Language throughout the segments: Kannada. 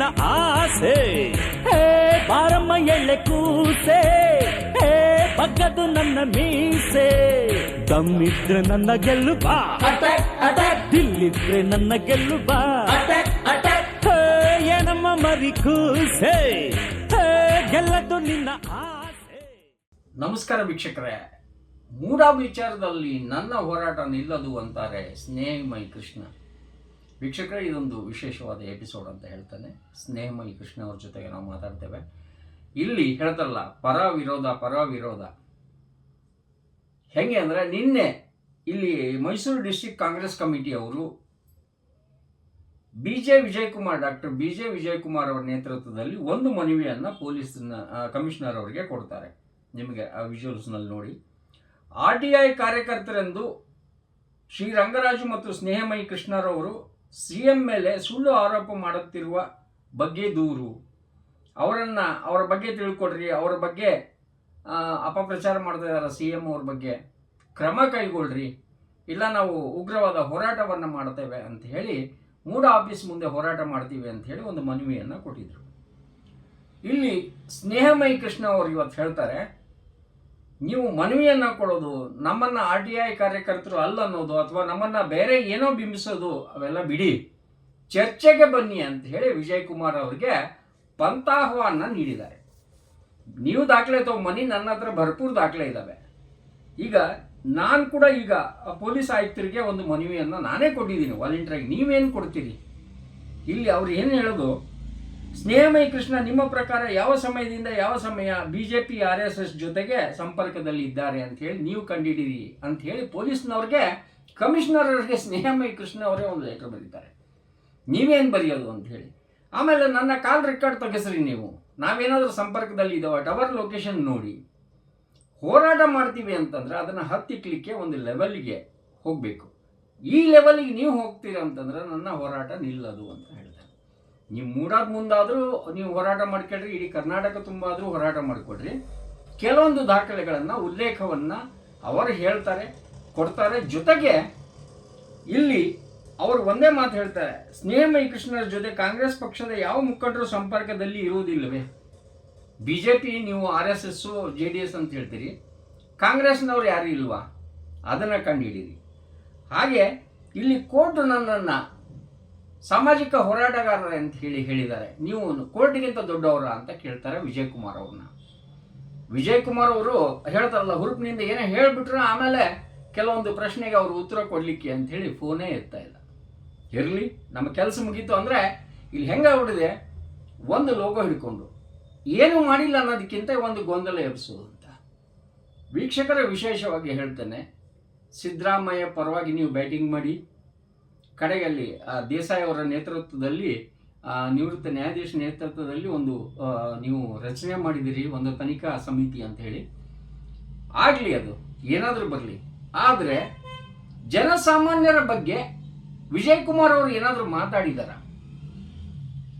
ನಿನ್ನ ಆಸೆ. ಹೇ ಬಾರಮ್ಮ ಎಳ್ಳೆ ಕೂಸೆ. ಹೇ ಬಗ್ಗದು ನನ್ನ ಮೀಸೆ. ದಮ್ಮಿದ್ರೆ ನನ್ನ ಗೆಲ್ಲು ಬಾ ದಿಲ್ಲಿದ್ರೆ ನನ್ನ ಗೆಲ್ಲು ಬಾ ಏನಮ್ಮ ಮರಿ ಕೂಸೆ. ಗೆಲ್ಲದು ನಿನ್ನ ಆಸೆ. ನಮಸ್ಕಾರ ವೀಕ್ಷಕರೇ. ಮೂಡ ವಿಚಾರದಲ್ಲಿ ನನ್ನ ಹೋರಾಟ ನಿಲ್ಲದು ಅಂತಾರೆ ಸ್ನೇಹಮಯಿ ಕೃಷ್ಣ ವೀಕ್ಷಕರೇ, ಇದೊಂದು ವಿಶೇಷವಾದ ಎಪಿಸೋಡ್ ಅಂತ ಹೇಳ್ತಾನೆ. ಸ್ನೇಹಮಯಿ ಕೃಷ್ಣ ಅವ್ರ ಜೊತೆಗೆ ನಾವು ಮಾತಾಡ್ತೇವೆ. ಇಲ್ಲಿ ಹೇಳ್ತಾರಲ್ಲ ಪರ ವಿರೋಧ ಪರ ವಿರೋಧ ಹೆಂಗೆ ಅಂದರೆ, ನಿನ್ನೆ ಇಲ್ಲಿ Mysuru district Congress ಕಮಿಟಿಯವರು B J Vijayakumar, doctor B J Vijayakumar ಅವರ ನೇತೃತ್ವದಲ್ಲಿ ಒಂದು ಮನವಿಯನ್ನು ಪೊಲೀಸ್ ಕಮಿಷನರ್ ಅವರಿಗೆ ಕೊಡ್ತಾರೆ. ನಿಮಗೆ ಆ ವಿಜುವಲ್ಸ್ನಲ್ಲಿ ನೋಡಿ. ಆರ್ ಟಿ ಐ ಕಾರ್ಯಕರ್ತರೆಂದು ಶ್ರೀ ರಂಗರಾಜು ಮತ್ತು ಸ್ನೇಹಮಯಿ ಕೃಷ್ಣರವರು ಸಿ ಎಂ ಮೇಲೆ ಸುಳ್ಳು ಆರೋಪ ಮಾಡುತ್ತಿರುವ ಬಗ್ಗೆ ದೂರು. ಅವರನ್ನು, ಅವರ ಬಗ್ಗೆ ತಿಳ್ಕೊಡ್ರಿ ಅವರ ಬಗ್ಗೆ ಅಪಪ್ರಚಾರ ಮಾಡ್ತಾ ಇದ್ದಾರೆ ಸಿ ಎಂ ಅವ್ರ ಬಗ್ಗೆ. ಕ್ರಮ ಕೈಗೊಳ್ರಿ. ಇಲ್ಲ ನಾವು ಉಗ್ರವಾದ ಹೋರಾಟವನ್ನು ಮಾಡ್ತೇವೆ ಅಂತ ಹೇಳಿ ಮೂಡ ಆಫೀಸ್ ಮುಂದೆ ಹೋರಾಟ ಮಾಡ್ತೀವಿ ಅಂತ ಹೇಳಿ ಒಂದು ಮನವಿಯನ್ನು ಕೊಟ್ಟಿದ್ರು. ಇಲ್ಲಿ ಸ್ನೇಹಮಯಿ ಕೃಷ್ಣ ಅವರು ಇವತ್ತು ಹೇಳ್ತಾರೆ ನೀವು ಮನವಿಯನ್ನು ಕೊಡೋದು, ನಮ್ಮನ್ನ ಆರ್ ಟಿ ಐ ಕಾರ್ಯಕರ್ತರು ಅಲ್ಲ ಅನ್ನೋದು ಅಥವಾ ನಮ್ಮನ್ನ ಬೇರೆ ಏನೋ ಬಿಂಬಿಸೋದು, ಅವೆಲ್ಲ ಬಿಡಿ. ಚರ್ಚೆಗೆ ಬನ್ನಿ ಅಂತ ಹೇಳಿ ವಿಜಯ್ ಕುಮಾರ್ ಅವರಿಗೆ ಪಂತಾಹ್ವಾನ ನೀಡಿದ್ದಾರೆ. ನೀವು ದಾಖಲೆ ತಗೊಂಬನ್ನಿ, ನನ್ನ ಹತ್ರ ಭರ್ಪೂರ್ ದಾಖಲೆ ಇದ್ದಾವೆ ಈಗ ನಾನು ಕೂಡ ಈಗ ಪೊಲೀಸ್ ಆಯುಕ್ತರಿಗೆ ಒಂದು ಮನವಿಯನ್ನು ನಾನೇ ಕೊಟ್ಟಿದ್ದೀನಿ. ವಾಲಂಟಿಯರಾಗಿ ನೀವೇನು ಕೊಡ್ತೀರಿ? ಇಲ್ಲಿ ಅವ್ರು ಏನು ಹೇಳೋದು? ಸ್ನೇಹಮಯಿ ಕೃಷ್ಣ, ನಿಮ್ಮ ಪ್ರಕಾರ ಯಾವ ಸಮಯದಿಂದ ಯಾವ ಸಮಯ B J P R S S ಜೊತೆಗೆ ಸಂಪರ್ಕದಲ್ಲಿ ಇದ್ದಾರೆ ಅಂತ ಹೇಳಿ ನೀವು ಕಂಡಿಡೀರಿ ಅಂತ ಹೇಳಿ ಪೊಲೀಸ್ನವ್ರಿಗೆ ಕಮಿಷನರ್ ಅವರಿಗೆ ಸ್ನೇಹಮಯಿ ಕೃಷ್ಣ ಅವರೇ ಒಂದು ಲೆಟರ್ ಬರೀತಾರೆ. ನೀವೇನು ಬರೆಯೋದು ಅಂತ ಹೇಳಿ. ಆಮೇಲೆ ನನ್ನ ಕಾಲ್ ರೆಕಾರ್ಡ್ ತೆಗೆಸ್ರಿ ನೀವು. ನಾವೇನಾದರೂ ಸಂಪರ್ಕದಲ್ಲಿ ಇದ್ದಾವೆ ಟವರ್ ಲೊಕೇಶನ್ ನೋಡಿ. ಹೋರಾಟ ಮಾಡ್ತೀವಿ ಅಂತಂದ್ರೆ ಅದನ್ನು ಹತ್ತಿಕ್ಲಿಕ್ಕೆ ಒಂದು ಲೆವೆಲ್ಗೆ ಹೋಗಬೇಕು. ಈ ಲೆವೆಲಿಗೆ ನೀವು ಹೋಗ್ತೀರ ಅಂತಂದ್ರೆ ನನ್ನ ಹೋರಾಟ ನಿಲ್ಲದು ಅಂತ ಹೇಳ್ತಾರೆ ನೀವು ಮೂಡಾದ ಮುಂದಾದರೂ ನೀವು ಹೋರಾಟ ಮಾಡ್ಕೊಳ್ರಿ, ಇಡೀ ಕರ್ನಾಟಕ ತುಂಬ ಆದರೂ ಹೋರಾಟ ಮಾಡಿಕೊಡ್ರಿ ಕೆಲವೊಂದು ದಾಖಲೆಗಳನ್ನು, ಉಲ್ಲೇಖವನ್ನು ಅವರು ಹೇಳ್ತಾರೆ, ಕೊಡ್ತಾರೆ. ಜೊತೆಗೆ ಇಲ್ಲಿ ಅವರು ಒಂದೇ ಮಾತು ಹೇಳ್ತಾರೆ ಸ್ನೇಹಮಯಿ ಕೃಷ್ಣರ ಜೊತೆ ಕಾಂಗ್ರೆಸ್ ಪಕ್ಷದ ಯಾವ ಮುಖಂಡರು ಸಂಪರ್ಕದಲ್ಲಿ ಇರುವುದಿಲ್ಲವೇ? ಬಿ ಜೆ ಪಿ ನೀವು R S S J D S ಅಂತ ಹೇಳ್ತೀರಿ. ಕಾಂಗ್ರೆಸ್ನವ್ರು ಯಾರು ಇಲ್ವಾ? ಅದನ್ನು ಕಂಡುಹಿಡೀರಿ ಹಾಗೆ ಇಲ್ಲಿ ಕೋರ್ಟ್ ನನ್ನನ್ನು ಸಾಮಾಜಿಕ ಹೋರಾಟಗಾರರ ಅಂತ ಹೇಳಿ ಹೇಳಿದ್ದಾರೆ. ನೀವು ಕೋರ್ಟ್ಗಿಂತ ದೊಡ್ಡವರ ಅಂತ ಕೇಳ್ತಾರೆ ವಿಜಯ್ ಕುಮಾರ್ ಅವ್ರನ್ನ. ವಿಜಯ್ ಕುಮಾರ್ ಅವರು ಹೇಳ್ತಾರಲ್ಲ, ಹುರುಪಿನಿಂದ ಏನೇ ಹೇಳ್ಬಿಟ್ರು ಆಮೇಲೆ ಕೆಲವೊಂದು ಪ್ರಶ್ನೆಗೆ ಅವರು ಉತ್ತರ ಕೊಡಲಿಕ್ಕೆ ಅಂತ ಹೇಳಿ ಫೋನೇ ಎತ್ತಾ ಇಲ್ಲ. ಇರಲಿ, ನಮ್ಮ ಕೆಲಸ ಮುಗೀತು ಅಂದರೆ ಇಲ್ಲಿ ಹೆಂಗಾಗ್ಬಿಟ್ಟಿದೆ? ಒಂದು ಲೋಗೋ ಹಿಡ್ಕೊಂಡು. ಏನು ಮಾಡಿಲ್ಲ ಅನ್ನೋದಕ್ಕಿಂತ ಒಂದು ಗೊಂದಲ ಎಬ್ಸೋದು ಅಂತ. ವೀಕ್ಷಕರ ವಿಶೇಷವಾಗಿ ಹೇಳ್ತೇನೆ, ಸಿದ್ದರಾಮಯ್ಯ ಪರವಾಗಿ ನೀವು ಬ್ಯಾಟಿಂಗ್ ಮಾಡಿ ಆ, ದೇಸಾಯಿ ಅವರ ನೇತೃತ್ವದಲ್ಲಿ ನಿವೃತ್ತ ನ್ಯಾಯಾಧೀಶ ನೇತೃತ್ವದಲ್ಲಿ ಒಂದು ನೀವು ರಚನೆ ಮಾಡಿದಿರಿ ಒಂದು ತನಿಖಾ ಸಮಿತಿ ಅಂತ ಹೇಳಿ. ಆಗಲಿ ಅದು ಏನಾದರೂ ಬರಲಿ. ಆದರೆ ಜನಸಾಮಾನ್ಯರ ಬಗ್ಗೆ ವಿಜಯ್ ಕುಮಾರ್ ಅವರು ಏನಾದರೂ ಮಾತಾಡಿದಾರ?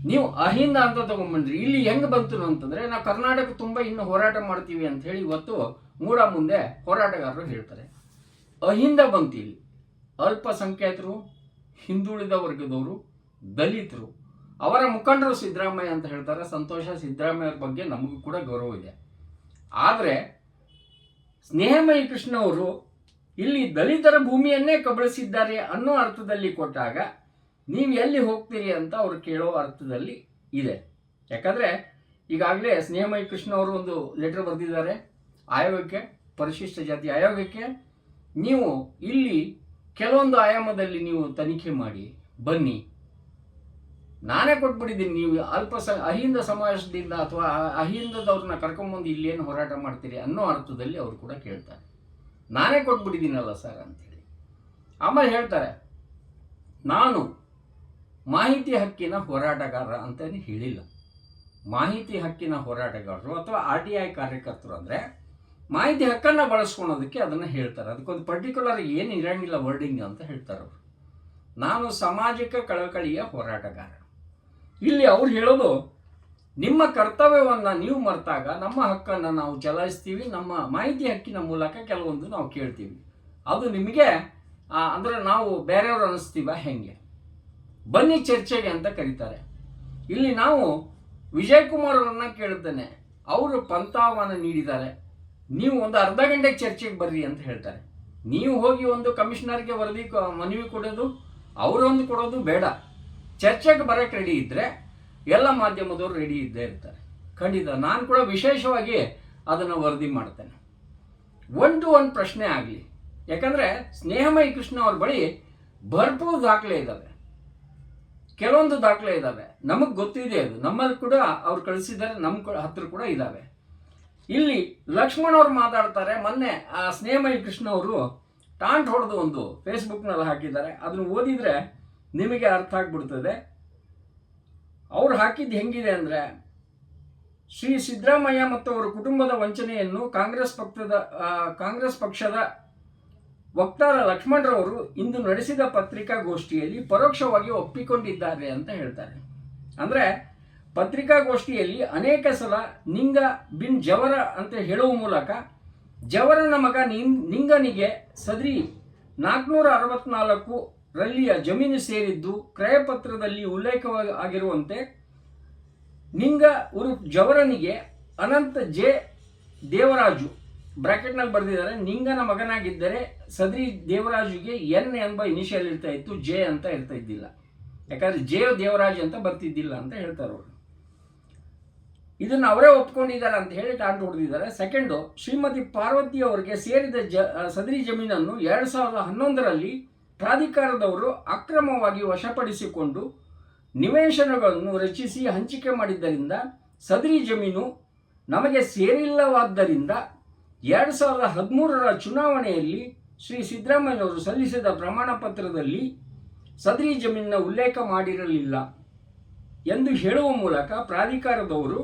ನೀವು ಅಹಿಂದ ಅಂತ ತಗೊಂಡ್ಬಂದ್ರಿ ಇಲ್ಲಿ ಹೆಂಗೆ ಬಂತು ಅಂತಂದ್ರೆ ನಾವು ಕರ್ನಾಟಕ ತುಂಬ ಇನ್ನು ಹೋರಾಟ ಮಾಡ್ತೀವಿ ಅಂತ ಹೇಳಿ ಇವತ್ತು ಮೂಡ ಮುಂದೆ ಹೋರಾಟಗಾರರು ಹೇಳ್ತಾರೆ. ಅಹಿಂದ ಬಂತು ಇಲ್ಲಿ. ಅಲ್ಪಸಂಖ್ಯಾತರು ಹಿಂದುಳಿದ ವರ್ಗದವರು ದಲಿತರು. ಅವರ ಮುಖಂಡರು ಸಿದ್ದರಾಮಯ್ಯ ಅಂತ ಹೇಳ್ತಾರೆ. ಸಂತೋಷ ಸಿದ್ದರಾಮಯ್ಯ ಬಗ್ಗೆ ನಮಗೂ ಕೂಡ ಗೌರವ ಇದೆ. ಆದರೆ ಸ್ನೇಹಮಯಿ ಕೃಷ್ಣ ಅವರು ಇಲ್ಲಿ ದಲಿತರ ಭೂಮಿಯನ್ನೇ ಕಬಳಿಸಿದ್ದಾರೆ ಅನ್ನೋ ಅರ್ಥದಲ್ಲಿ ಕೊಟ್ಟಾಗ ನೀವು ಎಲ್ಲಿ ಹೋಗ್ತೀರಿ ಅಂತ ಅವರು ಕೇಳೋ ಅರ್ಥದಲ್ಲಿ ಇದೆ. ಯಾಕಂದರೆ ಈಗಾಗಲೇ ಸ್ನೇಹಮಯಿ ಕೃಷ್ಣ ಅವರು ಒಂದು ಲೆಟರ್ ಬರೆದಿದ್ದಾರೆ. ಆಯೋಗಕ್ಕೆ, ಪರಿಶಿಷ್ಟ ಜಾತಿ ಆಯೋಗಕ್ಕೆ. ನೀವು ಇಲ್ಲಿ ಕೆಲವೊಂದು ಆಯಾಮದಲ್ಲಿ ನೀವು ತನಿಖೆ ಮಾಡಿ, ಬನ್ನಿ. ನಾನೇ ಕೊಟ್ಬಿಟ್ಟಿದ್ದೀನಿ, ನೀವು ಅಲ್ಪ ಸ, ಅಹಿಂದ ಸಮಾಜದಿಂದ ಅಥವಾ ಅಹಿಂದದವ್ರನ್ನ ಕರ್ಕೊಂಬಂದು ಇಲ್ಲೇನು ಹೋರಾಟ ಮಾಡ್ತೀರಿ ಅನ್ನೋ ಅರ್ಥದಲ್ಲಿ ಅವರು ಕೂಡ ಕೇಳ್ತಾರೆ. ನಾನೇ ಕೊಟ್ಬಿಟ್ಟಿದ್ದೀನಲ್ಲ ಸರ್ ಅಂತೇಳಿ ಆಮೇಲೆ ಹೇಳ್ತಾರೆ, ನಾನು ಮಾಹಿತಿ ಹಕ್ಕಿನ ಹೋರಾಟಗಾರ ಅಂತಲೇ ಹೇಳಿಲ್ಲ. ಮಾಹಿತಿ ಹಕ್ಕಿನ ಹೋರಾಟಗಾರರು ಅಥವಾ ಆರ್ ಟಿ ಐ ಕಾರ್ಯಕರ್ತರು ಅಂದರೆ ಮಾಹಿತಿ ಹಕ್ಕನ್ನು ಬಳಸ್ಕೊಳೋದಕ್ಕೆ ಅದನ್ನು ಹೇಳ್ತಾರೆ. ಅದಕ್ಕೊಂದು ಪರ್ಟಿಕ್ಯುಲರ್ ಏನು ಇರಂಗಿಲ್ಲ ವರ್ಡಿಂಗ್ ಅಂತ ಹೇಳ್ತಾರೆ ಅವರು. ನಾನು ಸಾಮಾಜಿಕ ಕಳಕಳಿಯ ಹೋರಾಟಗಾರ. ಇಲ್ಲಿ ಅವ್ರು ಹೇಳೋದು, ನಿಮ್ಮ ಕರ್ತವ್ಯವನ್ನು ನೀವು ಮರೆತಾಗ ನಮ್ಮ ಹಕ್ಕನ್ನು ನಾವು ಚಲಾಯಿಸ್ತೀವಿ, ನಮ್ಮ ಮಾಹಿತಿ ಹಕ್ಕಿನ ಮೂಲಕ ಕೆಲವೊಂದು ನಾವು ಕೇಳ್ತೀವಿ. ಅದು ನಿಮಗೆ ಅಂದ್ರೆ ನಾವು ಬೇರೆಯವರು ಅನ್ನಿಸ್ತೀವ ಹೆಂಗೆ? ಬನ್ನಿ ಚರ್ಚೆಗೆ ಅಂತ ಕರೀತಾರೆ. ಇಲ್ಲಿ ನಾವು ವಿಜಯ್ ಕುಮಾರ್ ಅವರನ್ನ ಕೇಳ್ತೇನೆ. ಅವರು ಪಂಥಾಹ್ವಾನ ನೀಡಿದ್ದಾರೆ. ನೀವು ಒಂದು ಅರ್ಧ ಗಂಟೆಗೆ ಚರ್ಚೆಗೆ ಬರ್ರಿ ಅಂತ ಹೇಳ್ತಾರೆ. ನೀವು ಹೋಗಿ ಒಂದು ಕಮಿಷನರ್ಗೆ ವರದಿ ಮನವಿ ಕೊಡೋದು ಅವರೊಂದು ಕೊಡೋದು ಬೇಡ. ಚರ್ಚೆಗೆ ಬರೋಕ್ಕೆ ರೆಡಿ ಇದ್ದರೆ ಎಲ್ಲ ಮಾಧ್ಯಮದವರು ರೆಡಿ ಇದ್ದೇ ಇರ್ತಾರೆ. ಖಂಡಿತ, ನಾನು ಕೂಡ ವಿಶೇಷವಾಗಿ ಅದನ್ನು ವರದಿ ಮಾಡ್ತೇನೆ. ಒನ್ ಟು ಒನ್ ಪ್ರಶ್ನೆ ಆಗಲಿ. ಯಾಕಂದರೆ ಸ್ನೇಹಮಯ ಕೃಷ್ಣ ಅವ್ರ ಬಳಿ ಭರ್ಪೂರ್ ದಾಖಲೆ ಇದ್ದಾವೆ ಕೆಲವೊಂದು ದಾಖಲೆ ಇದ್ದಾವೆ ನಮಗೆ ಗೊತ್ತಿದೆ ಅದು. ನಮ್ಮಲ್ಲಿ ಕೂಡ ಅವ್ರು ಕಳಿಸಿದ್ದಾರೆ ನಮ್ಮ ಹತ್ರ ಕೂಡ ಇದ್ದಾವೆ ಇಲ್ಲಿ ಲಕ್ಷ್ಮಣ್ ಅವ್ರು ಮಾತಾಡ್ತಾರೆ, ಮೊನ್ನೆ ಆ ಸ್ನೇಹಮಯಿ ಕೃಷ್ಣ ಅವರು ಟಾಂಟ್ ಹೊಡೆದು ಒಂದು ಫೇಸ್ಬುಕ್ನಲ್ಲಿ ಹಾಕಿದ್ದಾರೆ. ಅದನ್ನು ಓದಿದರೆ ನಿಮಗೆ ಅರ್ಥ ಆಗ್ಬಿಡ್ತದೆ. ಅವ್ರು ಹಾಕಿದ್ದು ಹೆಂಗಿದೆ ಅಂದರೆ, ಶ್ರೀ ಸಿದ್ದರಾಮಯ್ಯ ಮತ್ತು ಅವರ ಕುಟುಂಬದ ವಂಚನೆಯನ್ನು ಕಾಂಗ್ರೆಸ್ ಪಕ್ಷದ ಕಾಂಗ್ರೆಸ್ ಪಕ್ಷದ ವಕ್ತಾರ ಲಕ್ಷ್ಮಣರವರು ಇಂದು ನಡೆಸಿದ ಪತ್ರಿಕಾಗೋಷ್ಠಿಯಲ್ಲಿ ಪರೋಕ್ಷವಾಗಿ ಒಪ್ಪಿಕೊಂಡಿದ್ದಾರೆ ಅಂತ ಹೇಳ್ತಾರೆ. ಅಂದರೆ ಪತ್ರಿಕಾಗೋಷ್ಠಿಯಲ್ಲಿ ಅನೇಕ ಸಲ ನಿಂಗ ಬಿನ್ ಜವರ ಅಂತ ಹೇಳುವ ಮೂಲಕ ಜವರನ ಮಗ ನಿಂಗನಿಗೆ ಸದ್ರಿ ನಾಲ್ಕುನೂರ ಅರವತ್ನಾಲ್ಕು ರಲ್ಲಿಯ ಜಮೀನು ಸೇರಿದ್ದು ಕ್ರಯಪತ್ರದಲ್ಲಿ ಉಲ್ಲೇಖವಾಗಿ ಆಗಿರುವಂತೆ ನಿಂಗ ಉರು ಜವರನಿಗೆ ಅನಂತ ಜೆ ದೇವರಾಜು ಬ್ರಾಕೆಟ್ನಲ್ಲಿ ಬರೆದಿದ್ದಾರೆ. ನಿಂಗನ ಮಗನಾಗಿದ್ದರೆ ಸದ್ರಿ ದೇವರಾಜುಗೆ ಎನ್ ಎಂಬ ಇನಿಷಿಯಲ್ ಇರ್ತಾ ಇತ್ತು, ಜೆ ಅಂತ ಇರ್ತಾ ಇದ್ದಿಲ್ಲ. ಯಾಕಂದರೆ ಜೆ ದೇವರಾಜು ಅಂತ ಬರ್ತಿದ್ದಿಲ್ಲ ಅಂತ ಹೇಳ್ತಾರೆ ಅವರು. ಇದನ್ನು ಅವರೇ ಒಪ್ಕೊಂಡಿದ್ದಾರೆ ಅಂತ ಹೇಳಿ ಟಾಂಟ್ ಹೊಡೆದಿದ್ದಾರೆ. ಸೆಕೆಂಡು ಶ್ರೀಮತಿ ಪಾರ್ವತಿ ಅವರಿಗೆ ಸೇರಿದ ಜ ಸದರಿ ಜಮೀನನ್ನು ಎರಡು ಸಾವಿರದ ಹನ್ನೊಂದರಲ್ಲಿ ಪ್ರಾಧಿಕಾರದವರು ಅಕ್ರಮವಾಗಿ ವಶಪಡಿಸಿಕೊಂಡು ನಿವೇಶನಗಳನ್ನು ರಚಿಸಿ ಹಂಚಿಕೆ ಮಾಡಿದ್ದರಿಂದ ಸದರಿ ಜಮೀನು ನಮಗೆ ಸೇರಿಲ್ಲವಾದ್ದರಿಂದ ಎರಡು ಸಾವಿರದ ಹದಿಮೂರರ ಚುನಾವಣೆಯಲ್ಲಿ ಶ್ರೀ ಸಿದ್ದರಾಮಯ್ಯವರು ಸಲ್ಲಿಸಿದ ಪ್ರಮಾಣ ಪತ್ರದಲ್ಲಿ ಸದರಿ ಜಮೀನಿನ ಉಲ್ಲೇಖ ಮಾಡಿರಲಿಲ್ಲ ಎಂದು ಹೇಳುವ ಮೂಲಕ ಪ್ರಾಧಿಕಾರದವರು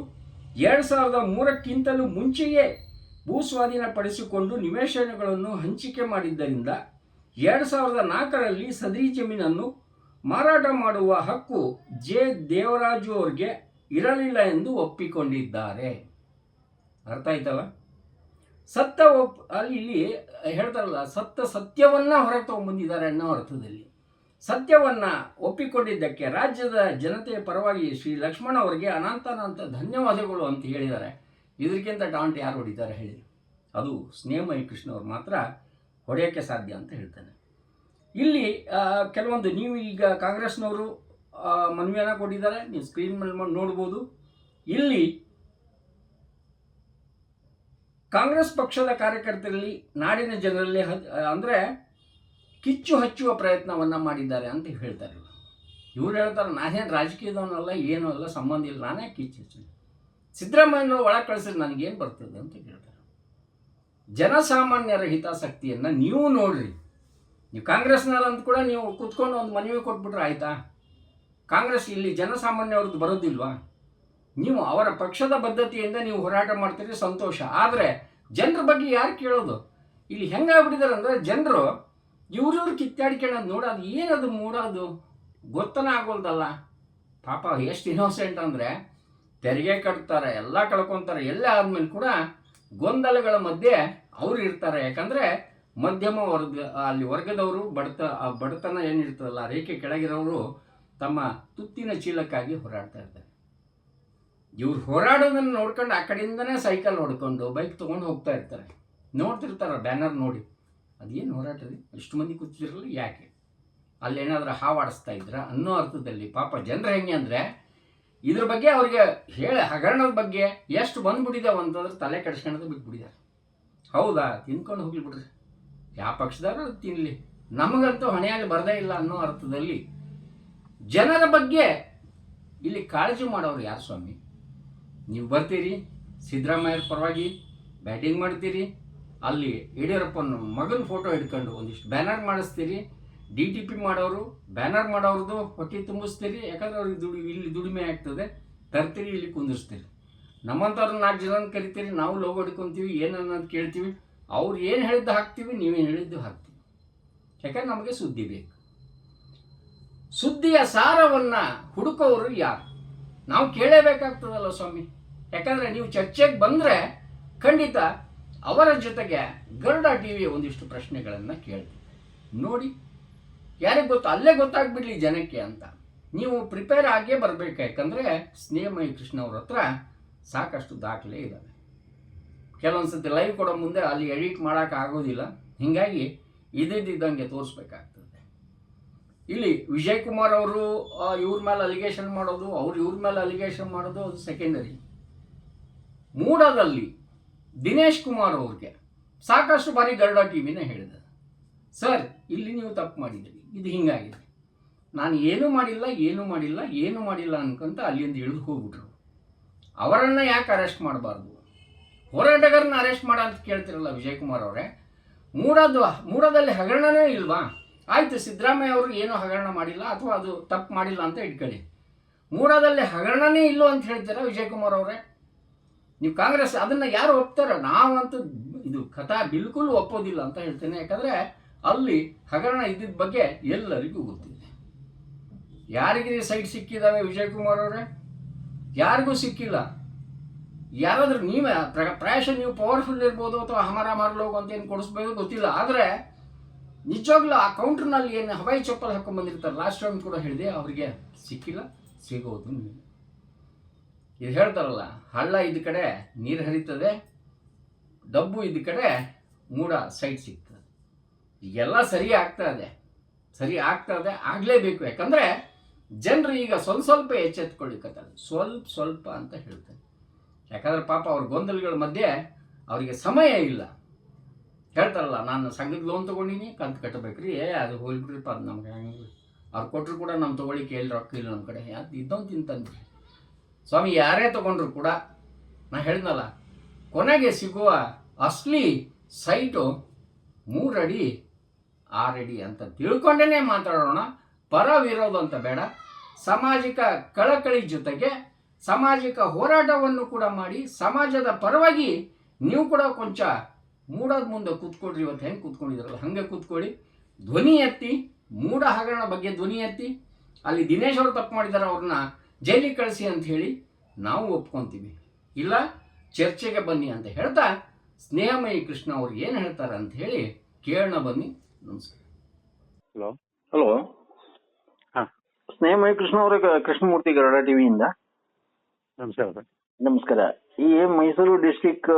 ಎರಡು ಸಾವಿರದ ಮೂರಕ್ಕಿಂತಲೂ ಮುಂಚೆಯೇ ಭೂಸ್ವಾಧೀನಪಡಿಸಿಕೊಂಡು ನಿವೇಶನಗಳನ್ನು ಹಂಚಿಕೆ ಮಾಡಿದ್ದರಿಂದ ಎರಡು ಸಾವಿರದ ನಾಲ್ಕರಲ್ಲಿ ಸದರಿ ಜಮೀನನ್ನು ಮಾರಾಟ ಮಾಡುವ ಹಕ್ಕು ಜೆ. ದೇವರಾಜು ಅವರಿಗೆ ಇರಲಿಲ್ಲ ಎಂದು ಒಪ್ಪಿಕೊಂಡಿದ್ದಾರೆ. ಅರ್ಥ ಆಯ್ತಲ್ಲ? ಸತ್ತ ಒಪ್ ಅಲ್ಲಿ ಹೇಳ್ತಾರಲ್ಲ, ಸತ್ತ ಸತ್ಯವನ್ನ ಹೊರಗೆ ಅನ್ನೋ ಅರ್ಥದಲ್ಲಿ. ಸತ್ಯವನ್ನ ಒಪ್ಪಿಕೊಂಡಿದ್ದಕ್ಕೆ ರಾಜ್ಯದ ಜನತೆಯ ಪರವಾಗಿ ಶ್ರೀ ಲಕ್ಷ್ಮಣ ಅವರಿಗೆ ಅನಂತಾನಂತ ಧನ್ಯವಾದಗಳು ಅಂತ ಹೇಳಿದ್ದಾರೆ. ಇದಕ್ಕಿಂತ ಡಾಂಟ್ ಯಾರು ಹೊಡಿತಾರೆ ಹೇಳಿ. ಅದು ಸ್ನೇಹಮಯಿ ಕೃಷ್ಣ ಅವ್ರು ಮಾತ್ರ ಹೊಡೆಯೋಕ್ಕೆ ಸಾಧ್ಯ ಅಂತ ಹೇಳ್ತಾನೆ. ಇಲ್ಲಿ ಕೆಲವೊಂದು ನೀವು ಈಗ ಕಾಂಗ್ರೆಸ್ನವರು ಮನವಿಯನ್ನು ಕೊಟ್ಟಿದ್ದಾರೆ. ನೀವು ಸ್ಕ್ರೀನ್ ಮೇಲೆ ನೋಡ್ಬೋದು. ಇಲ್ಲಿ ಕಾಂಗ್ರೆಸ್ ಪಕ್ಷದ ಕಾರ್ಯಕರ್ತರಲ್ಲಿ ನಾಡಿನ ಜನರಲ್ಲಿ ಅಂದರೆ ಕಿಚ್ಚು ಹಚ್ಚುವ ಪ್ರಯತ್ನವನ್ನು ಮಾಡಿದ್ದಾರೆ ಅಂತ ಹೇಳ್ತಾರೆ. ಇವ್ರು. ಹೇಳ್ತಾರೆ, ನಾನೇನು ರಾಜಕೀಯದವನಲ್ಲ, ಏನೂ ಅಲ್ಲ, ಸಂಬಂಧ ಇಲ್ಲ, ನಾನೇ ಕಿಚ್ಚು ಹಚ್ಚಿ ಸಿದ್ದರಾಮಯ್ಯನವರು ಒಳಗೆ ಕಳಿಸಿದ್ರೆ ನನಗೇನು ಬರ್ತದೆ ಅಂತ ಹೇಳ್ತಾರೆ. ಜನಸಾಮಾನ್ಯರ ಹಿತಾಸಕ್ತಿಯನ್ನು ನೀವು ನೋಡ್ರಿ. ನೀವು ಕಾಂಗ್ರೆಸ್ನಲ್ಲಂತ ಕೂಡ ನೀವು ಕೂತ್ಕೊಂಡು ಒಂದು ಮನವಿ ಕೊಟ್ಬಿಟ್ರೆ ಆಯಿತಾ? ಕಾಂಗ್ರೆಸ್ ಇಲ್ಲಿ ಜನಸಾಮಾನ್ಯವ್ರದ್ದು ಬರೋದಿಲ್ವಾ? ನೀವು ಅವರ ಪಕ್ಷದ ಬದ್ಧತೆಯಿಂದ ನೀವು ಹೋರಾಟ ಮಾಡ್ತೀರಿ, ಸಂತೋಷ. ಆದರೆ, ಜನರ ಬಗ್ಗೆ ಯಾರು ಕೇಳೋದು? ಇಲ್ಲಿ ಹೆಂಗಾಗ್ಬಿಟ್ಟಿದ್ದಾರೆ ಅಂದರೆ, ಜನರು ಇವ್ರಿವ್ರು ಕಿತ್ತಾಡ್ಕೊಳ್ಳೋದು ನೋಡೋದು ಏನದು ಮೂಡೋದು? ಗೊತ್ತನ ಆಗೋಲ್ದಲ್ಲ. ಪಾಪ ಎಷ್ಟು ಇನ್ನೋಸೆಂಟ್ ಅಂದರೆ, ತೆರಿಗೆ ಕಟ್ತಾರೆ, ಎಲ್ಲ ಕಳ್ಕೊತಾರೆ, ಎಲ್ಲ ಆದ್ಮೇಲೆ ಕೂಡ ಗೊಂದಲಗಳ ಮಧ್ಯೆ ಅವ್ರು ಇರ್ತಾರೆ. ಯಾಕಂದರೆ ಮಧ್ಯಮ ವರ್ಗ, ಅಲ್ಲಿ ವರ್ಗದವರು ಬಡತ ಬಡತನ ಏನಿರ್ತದಲ್ಲ ರೇಖೆ ಕೆಳಗಿರೋರು ತಮ್ಮ ತುತ್ತಿನ ಚೀಲಕ್ಕಾಗಿ ಹೋರಾಡ್ತಾ ಇರ್ತಾರೆ. ಇವ್ರು ಹೋರಾಡೋದನ್ನು ನೋಡ್ಕೊಂಡು ಆ ಕಡೆಯಿಂದನೇ ಸೈಕಲ್ ಹೊಡ್ಕೊಂಡು, ಬೈಕ್ ತೊಗೊಂಡು ಹೋಗ್ತಾ ಇರ್ತಾರೆ. ನೋಡ್ತಿರ್ತಾರೆ ಬ್ಯಾನರ್ ನೋಡಿ. ಅದೇನು ಹೋರಾಟ ರೀ? ಇಷ್ಟು ಮಂದಿ ಕೂತಿರಲ್ಲ ಯಾಕೆ? ಅಲ್ಲೇನಾದರೂ ಹಾವಾಡಿಸ್ತಾ ಇದ್ರ? ಅನ್ನೋ ಅರ್ಥದಲ್ಲಿ ಪಾಪ ಜನರು ಹೆಂಗೆ ಅಂದರೆ ಇದ್ರ ಬಗ್ಗೆ ಅವ್ರಿಗೆ ಹೇಳ, ಹಗರಣದ ಬಗ್ಗೆ ಎಷ್ಟು ಬಂದ್ಬಿಟ್ಟಿದ್ದಾವೆ ಅಂತಂದ್ರೆ ತಲೆ ಕೆಡಿಸ್ಕೊಳ್ಳೋದು ಬಿಟ್ಬಿಟ್ಟಿದ್ದಾರೆ ಹೌದಾ? ತಿನ್ಕೊಂಡು ಹೋಗ್ಲಿ ಬಿಡ್ರಿ ಯಾವ ಪಕ್ಷದಾರು ತಿನ್ನಲಿ ನಮಗಂತೂ ಹಣೆಯಲ್ಲಿ ಬರದೇ ಇಲ್ಲ ಅನ್ನೋ ಅರ್ಥದಲ್ಲಿ ಜನರ ಬಗ್ಗೆ ಇಲ್ಲಿ ಕಾಳಜಿ ಮಾಡೋರು ಯಾರು ಸ್ವಾಮಿ? ನೀವು ಬರ್ತೀರಿ ಸಿದ್ದರಾಮಯ್ಯರ ಪರವಾಗಿ ಬ್ಯಾಟಿಂಗ್ ಮಾಡ್ತೀರಿ ಅಲ್ಲಿ ಯಡಿಯೂರಪ್ಪನ ಮಗನ ಫೋಟೋ ಹಿಡ್ಕೊಂಡು ಒಂದಿಷ್ಟು ಬ್ಯಾನರ್ ಮಾಡಿಸ್ತೀರಿ ಡಿ ಟಿ ಪಿ ಮಾಡೋರು ಬ್ಯಾನರ್ ಮಾಡೋರ್ದು ಹೊಟ್ಟೆ ತುಂಬಿಸ್ತೀರಿ, ಯಾಕಂದ್ರೆ ಅವ್ರಿಗೆ ದುಡಿ, ಇಲ್ಲಿ ದುಡಿಮೆ ಆಗ್ತದೆ, ತರ್ತೀರಿ, ಇಲ್ಲಿ ಕುಂದಿರ್ಸ್ತೀರಿ ನಮ್ಮಂಥವ್ರನ್ನ ನಾಲ್ಕು ಜನ ಕರಿತೀರಿ, ನಾವು ಲೋಗೋ ಏನನ್ನ ಏನನ್ನೋದು ಕೇಳ್ತೀವಿ, ಅವ್ರು ಏನು ಹೇಳಿದ್ದು ಹಾಕ್ತೀವಿ, ನೀವೇನು ಹೇಳಿದ್ದು ಹಾಕ್ತೀವಿ. ಯಾಕಂದ್ರೆ ನಮಗೆ ಸುದ್ದಿ ಬೇಕು. ಸುದ್ದಿಯ ಸಾರವನ್ನು ಹುಡುಕೋರು ಯಾರು? ನಾವು ಕೇಳಲೇಬೇಕಾಗ್ತದಲ್ಲ ಸ್ವಾಮಿ. ಯಾಕಂದರೆ ನೀವು ಚರ್ಚೆಗೆ ಬಂದರೆ ಖಂಡಿತ ಅವರ ಜೊತೆಗೆ ಗರುಡ ಟಿ ವಿ ಒಂದಿಷ್ಟು ಪ್ರಶ್ನೆಗಳನ್ನು ಕೇಳ್ತೀವಿ. ನೋಡಿ, ಯಾರಿಗೆ ಗೊತ್ತು? ಅಲ್ಲೇ ಗೊತ್ತಾಗ್ಬಿಡ್ಲಿ ಜನಕ್ಕೆ ಅಂತ. ನೀವು ಪ್ರಿಪೇರ್ ಆಗೇ ಬರಬೇಕು, ಯಾಕಂದರೆ ಸ್ನೇಹಮಯಿ ಕೃಷ್ಣ ಅವ್ರ ಹತ್ರ ಸಾಕಷ್ಟು ದಾಖಲೆ ಇದ್ದಾವೆ ಕೆಲವೊಂದು ಸತಿ ಲೈವ್ ಕೊಡೋ ಮುಂದೆ ಅಲ್ಲಿ ಎಡಿಟ್ ಮಾಡೋಕೆ ಆಗೋದಿಲ್ಲ. ಹೀಗಾಗಿ ಇದ್ದಿದ್ದಂಗೆ ತೋರಿಸ್ಬೇಕಾಗ್ತದೆ. ಇಲ್ಲಿ ವಿಜಯ್ ಕುಮಾರ್ ಅವರು ಇವ್ರ ಮೇಲೆ ಅಲಿಗೇಷನ್ ಮಾಡೋದು, ಅವ್ರು ಇವ್ರ ಮೇಲೆ ಅಲಿಗೇಷನ್ ಮಾಡೋದು ಅದು ಸೆಕೆಂಡರಿ ಮೂಡದಲ್ಲಿ ದಿನೇಶ್ ಕುಮಾರ್ ಅವ್ರಿಗೆ ಸಾಕಷ್ಟು ಬಾರಿ ಗರುಡ ಟಿವಿನೇ ಹೇಳಿದೆ. ಸರ್, ಇಲ್ಲಿ ನೀವು ತಪ್ಪು ಮಾಡಿದ್ದೀರಿ. ಇದು ಹಿಂಗಾಗಿದೆ. ನಾನು ಏನೂ ಮಾಡಿಲ್ಲ ಏನೂ ಮಾಡಿಲ್ಲ ಏನೂ ಮಾಡಿಲ್ಲ ಅನ್ಕೊಂತ ಅಲ್ಲಿಂದ ಇಳಿದು ಹೋಗ್ಬಿಟ್ರು. ಅವರನ್ನು ಯಾಕೆ ಅರೆಸ್ಟ್ ಮಾಡಬಾರ್ದು? ಹೋರಾಟಗಾರನ್ನ ಅರೆಸ್ಟ್ ಮಾಡ ಅಂತ ಕೇಳ್ತಿರಲ್ಲ ವಿಜಯ್ ಕುಮಾರ್ ಅವರೇ. ಮೂಡದು ಮೂಡದಲ್ಲಿ ಹಗರಣನೇ ಇಲ್ವಾ? ಆಯಿತು, ಸಿದ್ದರಾಮಯ್ಯ ಅವರು ಏನೂ ಹಗರಣ ಮಾಡಿಲ್ಲ ಅಥವಾ ಅದು ತಪ್ಪು ಮಾಡಿಲ್ಲ ಅಂತ ಇಟ್ಕೊಳ್ಳಿ. ಮೂಡದಲ್ಲಿ ಹಗರಣನೇ ಇಲ್ಲೋ ಅಂತ ಹೇಳ್ತೀರಾ ವಿಜಯ್ ಕುಮಾರ್ ಅವರೇ? ನೀವು ಕಾಂಗ್ರೆಸ್ ಅದನ್ನು ಯಾರು ಒಪ್ತಾರ? ನಾವಂತೂ ಇದು ಕಥಾ ಬಿಲ್ಕುಲ್ ಒಪ್ಪೋದಿಲ್ಲ ಅಂತ ಹೇಳ್ತೇನೆ. ಯಾಕಂದರೆ ಅಲ್ಲಿ ಹಗರಣ ಇದ್ದಿದ್ದ ಬಗ್ಗೆ ಎಲ್ಲರಿಗೂ ಗೊತ್ತಿದೆ. ಯಾರಿಗೆ ಸೈಟ್ ಸಿಕ್ಕಿದಾವೆ ವಿಜಯ್ ಕುಮಾರ್ ಅವರೇ? ಯಾರಿಗೂ ಸಿಕ್ಕಿಲ್ಲ. ಯಾರಾದ್ರೂ ನೀವೇ, ಪ್ರ- ಪ್ರಾಯಶಃ ನೀವು ಪವರ್ಫುಲ್ ಇರ್ಬೋದು ಅಥವಾ ಹಮಾರ ಮಾರ್ಲೋಗು ಅಂತ ಏನು ಕೊಡಿಸ್ಬೋದು ಗೊತ್ತಿಲ್ಲ. ಆದರೆ ನಿಜವಾಗ್ಲೂ ಆ ಕೌಂಟರ್ನಲ್ಲಿ ಏನು ಹವಾಯಿ ಚಪ್ಪಲ್ ಹಾಕೊಂಡು ಬಂದಿರ್ತಾರೆ ಲಾಸ್ಟ್ ಟೈಮ್ ಕೂಡ ಹೇಳಿದೆ, ಅವರಿಗೆ ಸಿಕ್ಕಿಲ್ಲ, ಸಿಗೋದು. ಇದು ಹೇಳ್ತಾರಲ್ಲ, ಹಳ್ಳ ಇದ್ದ ಕಡೆ ನೀರು ಹರಿತದೆ, ಡಬ್ಬು ಇದ್ದ ಕಡೆ ಮೂಡ ಸೈಟ್ ಸಿಗ್ತದೆ. ಎಲ್ಲ ಸರಿ ಆಗ್ತಾ ಇದೆ. ಸರಿ ಆಗ್ತಾ ಇದೆ, ಆಗಲೇಬೇಕು. ಯಾಕಂದರೆ ಜನರು ಈಗ ಸ್ವಲ್ಪ ಸ್ವಲ್ಪ ಎಚ್ಚೆತ್ಕೊಳ್ಳಿಕತ್ತಾರೆ ಸ್ವಲ್ಪ ಸ್ವಲ್ಪ ಅಂತ ಹೇಳ್ತಾರೆ. ಯಾಕಂದ್ರೆ ಪಾಪ ಅವ್ರ ಗೊಂದಲಗಳ ಮಧ್ಯೆ ಅವರಿಗೆ ಸಮಯ ಇಲ್ಲ. ಹೇಳ್ತಾರಲ್ಲ, ನಾನು ಸಂಘದ ಲೋನ್ ತೊಗೊಂಡಿನಿ, ಕಂತು ಕಟ್ಟಬೇಕ್ರಿ ಏ, ಅದು ಹೋಗ್ಬಿಡ್ರಿಪ್ಪ, ಅದು ನಮ್ಗೆ ಅವ್ರು ಕೊಟ್ಟರು ಕೂಡ ನಮ್ಮ ತೊಗೊಳಿಕ್ಕೆ ಎಲ್ಲಿ ರೊಕ್ಕ ಇಲ್ಲ ನಮ್ಮ ಕಡೆ. ಅದು ಇದ್ದೊಂದು ತಿಂತಂದ್ರಿ ಸ್ವಾಮಿ, ಯಾರೇ ತಗೊಂಡ್ರು ಕೂಡ ನಾ ಹೇಳಿದ್ನಲ್ಲ, ಕೊನೆಗೆ ಸಿಗುವ ಅಸ್ಲಿ ಸೈಟು ಮೂರಡಿ, ಆರಡಿ ಅಂತ ತಿಳ್ಕೊಂಡೇ ಮಾತಾಡೋಣ. ಪರ ವಿರೋಧ ಅಂತ ಬೇಡ. ಸಾಮಾಜಿಕ ಕಳಕಳಿ ಜೊತೆಗೆ ಸಾಮಾಜಿಕ ಹೋರಾಟವನ್ನು ಕೂಡ ಮಾಡಿ, ಸಮಾಜದ ಪರವಾಗಿ ನೀವು ಕೂಡ ಕೊಂಚ ಮೂಡದ ಮುಂದೆ ಕೂತ್ಕೊಳ್ರಿ ಇವತ್ತು. ಹೆಂಗೆ ಕೂತ್ಕೊಂಡಿದ್ರಲ್ಲ? ಹಾಗೆ ಕೂತ್ಕೊಳ್ಳಿ. ಧ್ವನಿ ಎತ್ತಿ ಮೂಡ ಹಗರಣ ಬಗ್ಗೆ ಧ್ವನಿ ಎತ್ತಿ, ಅಲ್ಲಿ ದಿನೇಶ್ ಅವರು ತಪ್ಪು ಮಾಡಿದ್ದಾರೆ, ಅವ್ರನ್ನ ಜೈಲಿಗೆ ಕಳಿಸಿ ಅಂತ ಹೇಳಿ ನಾವು ಒಪ್ಕೊತೀವಿ. ಇಲ್ಲ ಚರ್ಚೆಗೆ ಬನ್ನಿ ಅಂತ ಹೇಳ್ತಾ ಸ್ನೇಹಮಯಿ ಕೃಷ್ಣ ಅವ್ರು ಏನು ಹೇಳ್ತಾರೆ ಅಂತ ಹೇಳಿ ಕೇಳೋಣ ಬನ್ನಿ. ನಮಸ್ಕಾರ. ಹಲೋ. ಹಲೋ. ಹಾಂ. ಸ್ನೇಹಮಯ ಕೃಷ್ಣ ಅವರ ಕೃಷ್ಣಮೂರ್ತಿ ಗರಡ ಟಿವಿಯಿಂದ ನಮಸ್ಕಾರ ಸರ್. ನಮಸ್ಕಾರ. ಈ ಮೈಸೂರು ಡಿಸ್ಟಿಕ್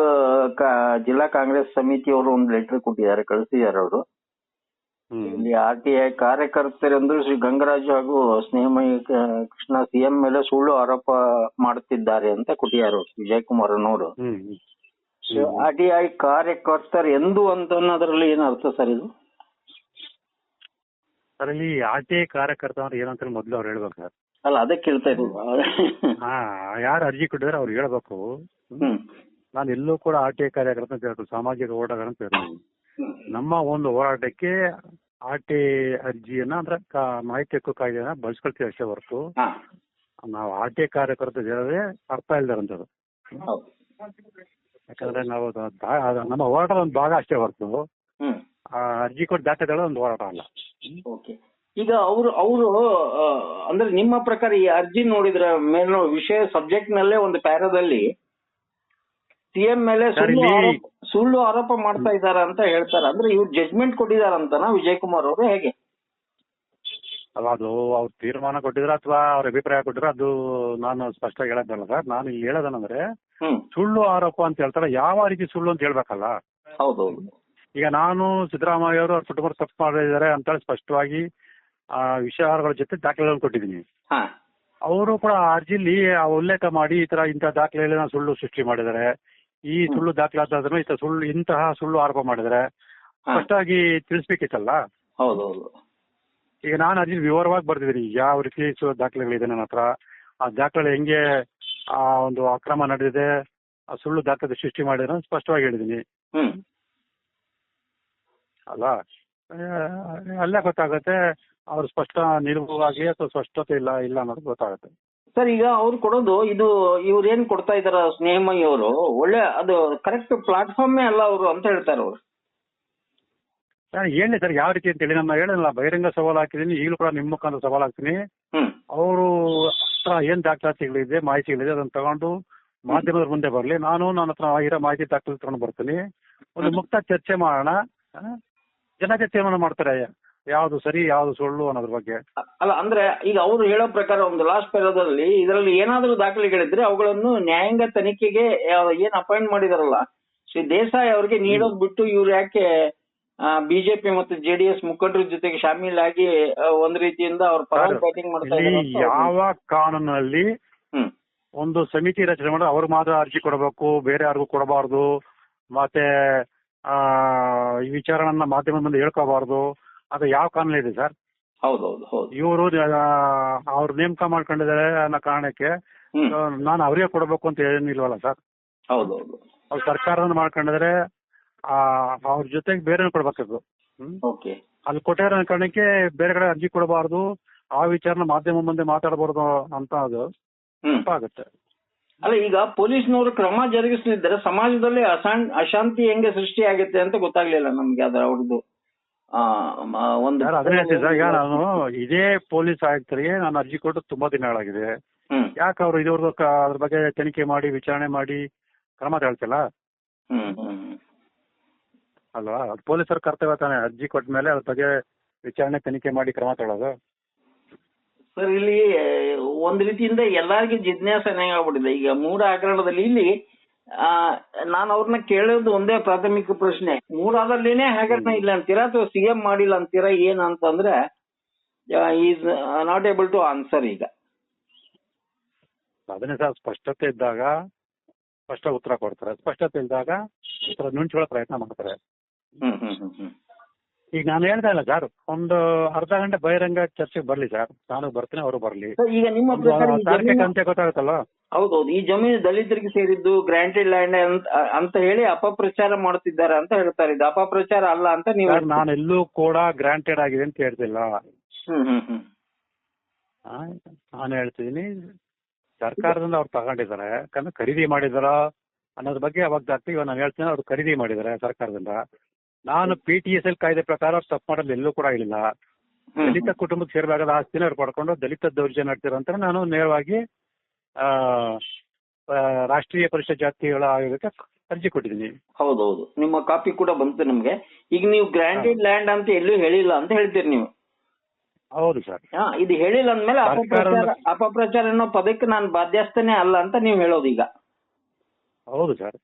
ಜಿಲ್ಲಾ ಕಾಂಗ್ರೆಸ್ ಸಮಿತಿಯವರು ಒಂದು ಲೆಟರ್ ಕೊಟ್ಟಿದ್ದಾರೆ ಕಳಿಸಿದ್ದಾರೆ ಅವರು. ಇಲ್ಲಿ ಆರ್ ಟಿ ಐ ಕಾರ್ಯಕರ್ತರೆಂದು ಶ್ರೀ ಗಂಗರಾಜು ಹಾಗೂ ಸ್ನೇಹಮಯಿ ಕೃಷ್ಣ ಸಿಎಂ ಮೇಲೆ ಸುಳ್ಳು ಆರೋಪ ಮಾಡುತ್ತಿದ್ದಾರೆ ಅಂತ ಕುಟಿಯಾರು ವಿಜಯಕುಮಾರ್ ವಿಜಯ್ ಕುಮಾರ್ ಅನ್ನೋರು. ಆರ್ ಟಿ ಐ ಕಾರ್ಯಕರ್ತರು ಎಂದು ಅಂತ ಅನ್ನೋದ್ರಲ್ಲಿ ಏನು ಅರ್ಥ ಸರ್ ಇದು? ಸರ್ ಇಲ್ಲಿ ಆರ್ ಟಿ ಐ ಕಾರ್ಯಕರ್ತ ಅಂದ್ರೆ ಏನಂತ ಮೊದಲು ಅವ್ರು ಹೇಳ್ಬೇಕು ಸರ್. ಅಲ್ಲ ಅದಕ್ಕೆ ಕೇಳ್ತಾ ಇದ್ರು ಹಾ ಯಾರು ಅರ್ಜಿ ಕೊಟ್ಟಿದ್ರೆ ಅವ್ರು ಹೇಳ್ಬೇಕು. ನಾನು ಎಲ್ಲೂ ಕೂಡ ಆರ್ ಟಿ ಐ ಕಾರ್ಯಕರ್ತ ಅಂತ ಸಾಮಾಜಿಕ ಹೋರಾಟಗಾರ ಅಂತ ಹೇಳ್ತೀನಿ. ನಮ್ಮ ಒಂದು ಹೋರಾಟಕ್ಕೆ ಆರ್ ಟಿ ಅರ್ಜಿಯನ್ನ ಅಂದ್ರೆ ಮಾಹಿತಿ ಹಕ್ಕು ಕಾಯ್ದೆಯನ್ನ ಬಳಸ್ಕೊಳ್ತೀವಿ ಅಷ್ಟೇ ಹೊರತು. ನಾವು ಆರ್ ಟಿ ಕಾರ್ಯಕರ್ತ ಜನರೇ ಅರ್ಥ ಇಲ್ದಾರಂತದ್ದು ಯಾಕಂದ್ರೆ ನಾವು ನಮ್ಮ ಹೋರಾಟದ ಒಂದು ಭಾಗ ಅಷ್ಟೇ ಹೊರತು. ಆ ಅರ್ಜಿ ಕೊಟ್ಟು ದಾಖಲೆ ಒಂದು ಹೋರಾಟ ಅಲ್ಲ. ಓಕೆ. ಈಗ ಅವರು ಅವರು ಅಂದ್ರೆ ನಿಮ್ಮ ಪ್ರಕಾರ ಈ ಅರ್ಜಿ ನೋಡಿದ್ರ ಮೇಲೂ ವಿಷಯ ಸಬ್ಜೆಕ್ಟ್ ನಲ್ಲೇ ಒಂದು ಪ್ಯಾರಾದಲ್ಲಿ ಸಿಎಂ ಮೇಲೆ ಸುಳ್ಳು ಆರೋಪ ಸುಳ್ಳು ಆರೋಪ ಮಾಡ್ತಾ ಇದ್ದಾರೆ ಅಂತ ಹೇಳ್ತಾರೆ. ಅಂದ್ರೆ ಇವ್ರು ಜಜ್ಮೆಂಟ್ ಕೊಟ್ಟಿದಾರಂತನಾ ವಿಜಯ್ ಕುಮಾರ್ ಅವರು ಹೇಗೆ? ಅಲ್ಲ ಅದು ಅವ್ರು ತೀರ್ಮಾನ ಕೊಟ್ಟಿದ್ರ ಅಥವಾ ಅವ್ರ ಅಭಿಪ್ರಾಯ ಕೊಟ್ಟಿದ್ರ ಅದು ನಾನು ಸ್ಪಷ್ಟ ಹೇಳೋದಲ್ಲ ಸರ್. ನಾನು ಇಲ್ಲಿ ಹೇಳದನಂದ್ರೆ ಸುಳ್ಳು ಆರೋಪ ಅಂತ ಹೇಳ್ತಾರೆ. ಯಾವ ರೀತಿ ಸುಳ್ಳು ಅಂತ ಹೇಳ್ಬೇಕಲ್ಲ? ಹೌದು. ಈಗ ನಾನು ಸಿದ್ದರಾಮಯ್ಯ ಅವರು ಕುಟುಂಬ ತಪ್ಪು ಮಾಡಿದ್ದಾರೆ ಅಂತೇಳಿ ಸ್ಪಷ್ಟವಾಗಿ ಆ ವಿಷಯಗಳ ಜೊತೆ ದಾಖಲೆಗಳನ್ನು ಕೊಟ್ಟಿದ್ದೀನಿ. ಅವರು ಕೂಡ ಅರ್ಜಿಲಿ ಆ ಉಲ್ಲೇಖ ಮಾಡಿ ಈ ತರ ಇಂತ ದಾಖಲೆಗಳನ್ನ ಸುಳ್ಳು ಸೃಷ್ಟಿ ಮಾಡಿದ್ದಾರೆ. ಈ ಸುಳ್ಳು ದಾಖಲಾತಾದ್ರೂ ಇತ್ತ ಸುಳ್ಳು ಇಂತಹ ಸುಳ್ಳು ಆರೋಪ ಮಾಡಿದ್ರೆ ಸ್ಪಷ್ಟ ಆಗಿ ತಿಳಿಸ್ಬೇಕಿತ್ತಲ್ಲ? ಹೌದೌದು. ಈಗ ನಾನು ಅದನ್ನ ವಿವರವಾಗಿ ಬರ್ತಿದ್ದೀನಿ ಯಾವ ರೀತಿ ದಾಖಲೆಗಳಿದೆ ನನ್ನ ಹತ್ರ ಆ ದಾಖಲೆ ಹೆಂಗೆ ಆ ಒಂದು ಅಕ್ರಮ ನಡೆದಿದೆ ಆ ಸುಳ್ಳು ದಾಖಲೆ ಸೃಷ್ಟಿ ಮಾಡಿದ್ರೆ ಸ್ಪಷ್ಟವಾಗಿ ಹೇಳಿದೀನಿ ಅಲ್ಲ? ಅಲ್ಲೇ ಗೊತ್ತಾಗುತ್ತೆ ಅವ್ರು ಸ್ಪಷ್ಟ ನಿಲುವಾಗಿ ಅಥವಾ ಸ್ಪಷ್ಟತೆ ಇಲ್ಲ ಇಲ್ಲ ಅನ್ನೋದು ಗೊತ್ತಾಗುತ್ತೆ. ಸರ್ ಈಗ ಅವ್ರು ಕೊಡೋದು ಇದು ಇವ್ರು ಏನ್ ಕೊಡ್ತಾ ಇದಾರ ಸ್ನೇಹಮಯಿ ಅವರು ಒಳ್ಳೆ ಅದು ಕರೆಕ್ಟ್ ಪ್ಲಾಟ್ಫಾರ್ಮ್ ಅಲ್ಲ ಅವರು ಅಂತ ಹೇಳ್ತಾರೆ ಅವ್ರು. ನಾನು ಹೇಳಿ ಸರ್ ಯಾವ ರೀತಿ ಅಂತ ಹೇಳಿ ನಾನು ಹೇಳಲ್ಲ ಬಹಿರಂಗ ಸವಾಲು ಹಾಕಿದೀನಿ ಈಗಲೂ ಕೂಡ ನಿಮ್ಮ ಮುಖಾಂತರ ಸವಾಲು ಹಾಕ್ತೀನಿ. ಅವರು ಹತ್ರ ಏನ್ ದಾಖಲಾತಿಗಳಿದೆ ಮಾಹಿತಿಗಳಿದೆ ಅದನ್ನ ತಗೊಂಡು ಮಾಧ್ಯಮದ ಮುಂದೆ ಬರಲಿ. ನಾನು ನನ್ನ ಹತ್ರ ಇರೋ ಮಾಹಿತಿ ದಾಖಲೆ ತಗೊಂಡು ಬರ್ತೀನಿ. ಒಂದು ಮುಕ್ತ ಚರ್ಚೆ ಮಾಡೋಣ. ಜನ ಚರ್ಚೆ ಮಾಡ್ತಾರೆ? ಯಾವ್ದು ಸರಿ ಯಾವ್ದು ಸುಳ್ಳು ಅನ್ನೋದ್ರ ಬಗ್ಗೆ. ಅಲ್ಲ ಅಂದ್ರೆ ಈಗ ಅವರು ಹೇಳೋ ಪ್ರಕಾರ ಒಂದು ಲಾಸ್ಟ್ ಪೇರದಲ್ಲಿ ಇದರಲ್ಲಿ ಏನಾದರೂ ದಾಖಲೆಗಳಿದ್ರೆ ಅವುಗಳನ್ನು ನ್ಯಾಯಾಂಗ ತನಿಖೆಗೆ ಏನ್ ಅಪಾಯಿಂಟ್ ಮಾಡಿದಾರಲ್ಲ ಶ್ರೀ ದೇಸಾಯಿ ಅವರಿಗೆ ನೀಡೋದ್ ಬಿಟ್ಟು ಇವ್ರು ಯಾಕೆ ಬಿಜೆಪಿ ಮತ್ತು ಜೆಡಿಎಸ್ ಮುಖಂಡರ ಜೊತೆಗೆ ಶಾಮೀಲ್ ಆಗಿ ಒಂದ್ ರೀತಿಯಿಂದ ಅವ್ರ ಪರ ಸರ್, ಬ್ಯಾಟಿಂಗ್ ಮಾಡ್ತಾ ಇದ್ದಾರೆ ಅಂತ ಯಾವ ಕಾನೂನಲ್ಲಿ ಒಂದು ಸಮಿತಿ ರಚನೆ ಮಾಡಿ ಅವ್ರು ಮಾತ್ರ ಅರ್ಜಿ ಕೊಡಬೇಕು ಬೇರೆ ಯಾರಿಗೂ ಕೊಡಬಾರದು ಮತ್ತೆ ಆ ಈ ವಿಚಾರಗಳನ್ನ ಮಾಧ್ಯಮದ ಮುಂದೆ ಹೇಳ್ಕೋಬಾರ್ದು ಅದು ಯಾವ ಕಾನೂನು ಇದೆ ಸರ್? ಹೌದೌದು ಹೌದು. ಇವರು ಅವ್ರ ನೇಮಕ ಮಾಡ್ಕೊಂಡಿದ್ದಾರೆ ಅನ್ನೋ ಕಾರಣಕ್ಕೆ ನಾನು ಅವರಿಗೆ ಕೊಡಬೇಕು ಅಂತ ಏನಿಲ್ವಲ್ಲ ಸರ್? ಹೌದೌದು. ಅವ್ರು ಸರ್ಕಾರದಿಂದ ಮಾಡ್ಕೊಂಡಿದ್ರೆ ಆ ಅವ್ರ ಜೊತೆಗೆ ಬೇರೆ ಕೊಡ್ಬೇಕು ಓಕೆ. ಅಲ್ಲಿ ಕೊಟ್ಟಿರೋ ಕಾರಣಕ್ಕೆ ಬೇರೆ ಕಡೆ ಅರ್ಜಿ ಕೊಡಬಾರ್ದು ಆ ವಿಚಾರನ ಮಾಧ್ಯಮ ಮುಂದೆ ಮಾತಾಡಬಾರ್ದು ಅಂತ ಅದು ಆಗುತ್ತೆ. ತಪ್ಪಾಗುತ್ತೆ ಅಲ್ಲ ಈಗ ಪೊಲೀಸ್ನವರು ಕ್ರಮ ಜರುಗಿಸಲಿದ್ದರೆ ಸಮಾಜದಲ್ಲಿ ಅಶಾಂತಿ ಹೆಂಗೆ ಸೃಷ್ಟಿ ಆಗುತ್ತೆ ಅಂತ ಗೊತ್ತಾಗ್ಲಿಲ್ಲ ನಮ್ಗೆ ಅದ್ರ ಅವ್ರದ್ದು ಒಂದು ಈಗ ನಾನು ಇದೇ ಪೊಲೀಸ್ ಆಯುಕ್ತರಿಗೆ ನಾನು ಅರ್ಜಿ ಕೊಟ್ಟು ತುಂಬಾ ದಿನಗಳಾಗಿದೆ. ಆಗಿದೆ ಯಾಕೆ ಅವರು ಇದುವರೆಗೂ ಅದ್ರ ಬಗ್ಗೆ ತನಿಖೆ ಮಾಡಿ ವಿಚಾರಣೆ ಮಾಡಿ ಕ್ರಮ ತಗೊಳ್ತಿಲ್ಲ. ಅಲ್ವಾ? ಅದು ಪೊಲೀಸರ ಕರ್ತವ್ಯ ತಾನೆ. ಅರ್ಜಿ ಕೊಟ್ಟ ಮೇಲೆ ಅದ್ರ ಬಗ್ಗೆ ವಿಚಾರಣೆ ತನಿಖೆ ಮಾಡಿ ಕ್ರಮ ತಗೊಳ್ಳೋದು. ಸರ್ ಇಲ್ಲಿ ಒಂದ್ ರೀತಿಯಿಂದ ಎಲ್ಲಾರ್ಗೂ ಜಿಜ್ಞಾಸನೆ ಆಗ್ಬಿಟ್ಟಿದೆ. ಈಗ ಮೂಡ ಹಗರಣದಲ್ಲಿ ಇಲ್ಲಿ ನಾನು ಅವ್ರನ್ನ ಕೇಳೋದು ಒಂದೇ ಪ್ರಾಥಮಿಕ ಪ್ರಶ್ನೆ. ಮೂರಾದಲ್ಲಿನೇ ಹಗರಣ ಇಲ್ಲ ಅಂತೀರಾ ಅಥವಾ ಸಿಎಂ ಮಾಡಿಲ್ಲ ಅಂತೀರಾ ಏನ್ ಅಂತಂದ್ರೆ is not able to answer ಈಗ. ಅದನ್ನೇ ಸರ್ ಸ್ಪಷ್ಟತೆ ಇದ್ದಾಗ ಸ್ಪಷ್ಟ ಉತ್ತರ ಕೊಡ್ತಾರೆ. ಸ್ಪಷ್ಟತೆ ಇದ್ದಾಗ ಉತ್ತರ ನುಂಚ್ಕೊಳ್ಳೋ ಪ್ರಯತ್ನ ಮಾಡ್ತಾರೆ. ಈಗ ನಾನು ಹೇಳ್ತಾ ಇಲ್ಲ ಸರ್. ಒಂದು ಅರ್ಧ ಗಂಟೆ ಬಹಿರಂಗ ಚರ್ಚೆಗೆ ಬರ್ಲಿ ಸರ್. ನಾನು ಬರ್ತೀನಿ ಅವರು ಬರ್ಲಿ. ಈಗ ನಿಮ್ಮ ಅಂತ್ಯ ಗೊತ್ತಾಗುತ್ತಲ್ವಾ? ಹೌದೌದು ಈ ಜಮೀನು ದಲಿತರಿಗೆ ಸೇರಿದ್ದು ಗ್ರಾಂಟೆಡ್ ಲ್ಯಾಂಡ್ ಅಂತ ಹೇಳಿ ಅಪಪ್ರಚಾರ ಮಾಡ್ತಿದ್ದಾರೆ ಅಂತ ಹೇಳ್ತಾರೆ. ಇದು ಅಪಪ್ರಚಾರ ಅಲ್ಲ ಅಂತ ನೀವು ಸರ್ ನಾನು ಎಲ್ಲೂ ಕೂಡ ಗ್ರಾಂಟೆಡ್ ಆಗಿದೆ ಅಂತ ಹೇಳ್ತಿಲ್ಲ. ನಾನು ಹೇಳ್ತಿದ್ದೀನಿ ಸರ್ಕಾರದಿಂದ ಅವ್ರು ತಗೊಂಡಿದ್ದಾರೆ. ಯಾಕಂದ್ರೆ ಖರೀದಿ ಮಾಡಿದಾರ ಅನ್ನೋದ್ರ ಬಗ್ಗೆ ಅವಾಗ ಜಾಸ್ತಿ ಇವಾಗ ನಾನು ಹೇಳ್ತೀನಿ ಅವ್ರು ಖರೀದಿ ಮಾಡಿದ್ದಾರೆ ಸರ್ಕಾರದಿಂದ. ನಾನು ಪಿ ಟಿ ಎಸ್ ಎಲ್ ಕಾಯ್ದೆ ಪ್ರಕಾರ ಅವ್ರು ತಪ್ಪು ಮಾಡೋದು ಎಲ್ಲೂ ಕೂಡ ಇಲ್ಲ ದಲಿತ ಕುಟುಂಬಕ್ಕೆ ಸೇರಬೇಕಾದ ಆಸ್ತಿನ ಅವ್ರು ಪಡ್ಕೊಂಡು ದಲಿತ ದೌರ್ಜನ್ಯ ಅಂತ ನಾನು ನೇರವಾಗಿ ರಾಷ್ಟ್ರೀಯ ಪರಿಷತ್ ಜಾತಿಗಳ ಆಯೋಗಕ್ಕೆ ಅರ್ಜಿ ಕೊಟ್ಟಿದ್ದೀನಿ. ಹೌದೌದು. ನಿಮ್ಮ ಕಾಪಿ ಕೂಡ ಬಂತು ನಿಮ್ಗೆ. ಈಗ ನೀವು ಗ್ರಾಂಟೆಡ್ ಲ್ಯಾಂಡ್ ಅಂತ ಎಲ್ಲೂ ಹೇಳಿಲ್ಲ ಅಂತ ಹೇಳ್ತೀರಿ ನೀವು. ಹೌದು ಸರ್. ಇದು ಹೇಳಿಲ್ಲ ಅಂದ್ಮೇಲೆ ಅಪಪ್ರಚಾರ ಅಪಪ್ರಚಾರ ಅನ್ನೋ ಪದಕ್ಕೆ ನಾನು ಬಾಧ್ಯಸ್ಥನೇ ಅಲ್ಲ ಅಂತ ನೀವು ಹೇಳೋದು ಈಗ ಹೌದು ಸರ್.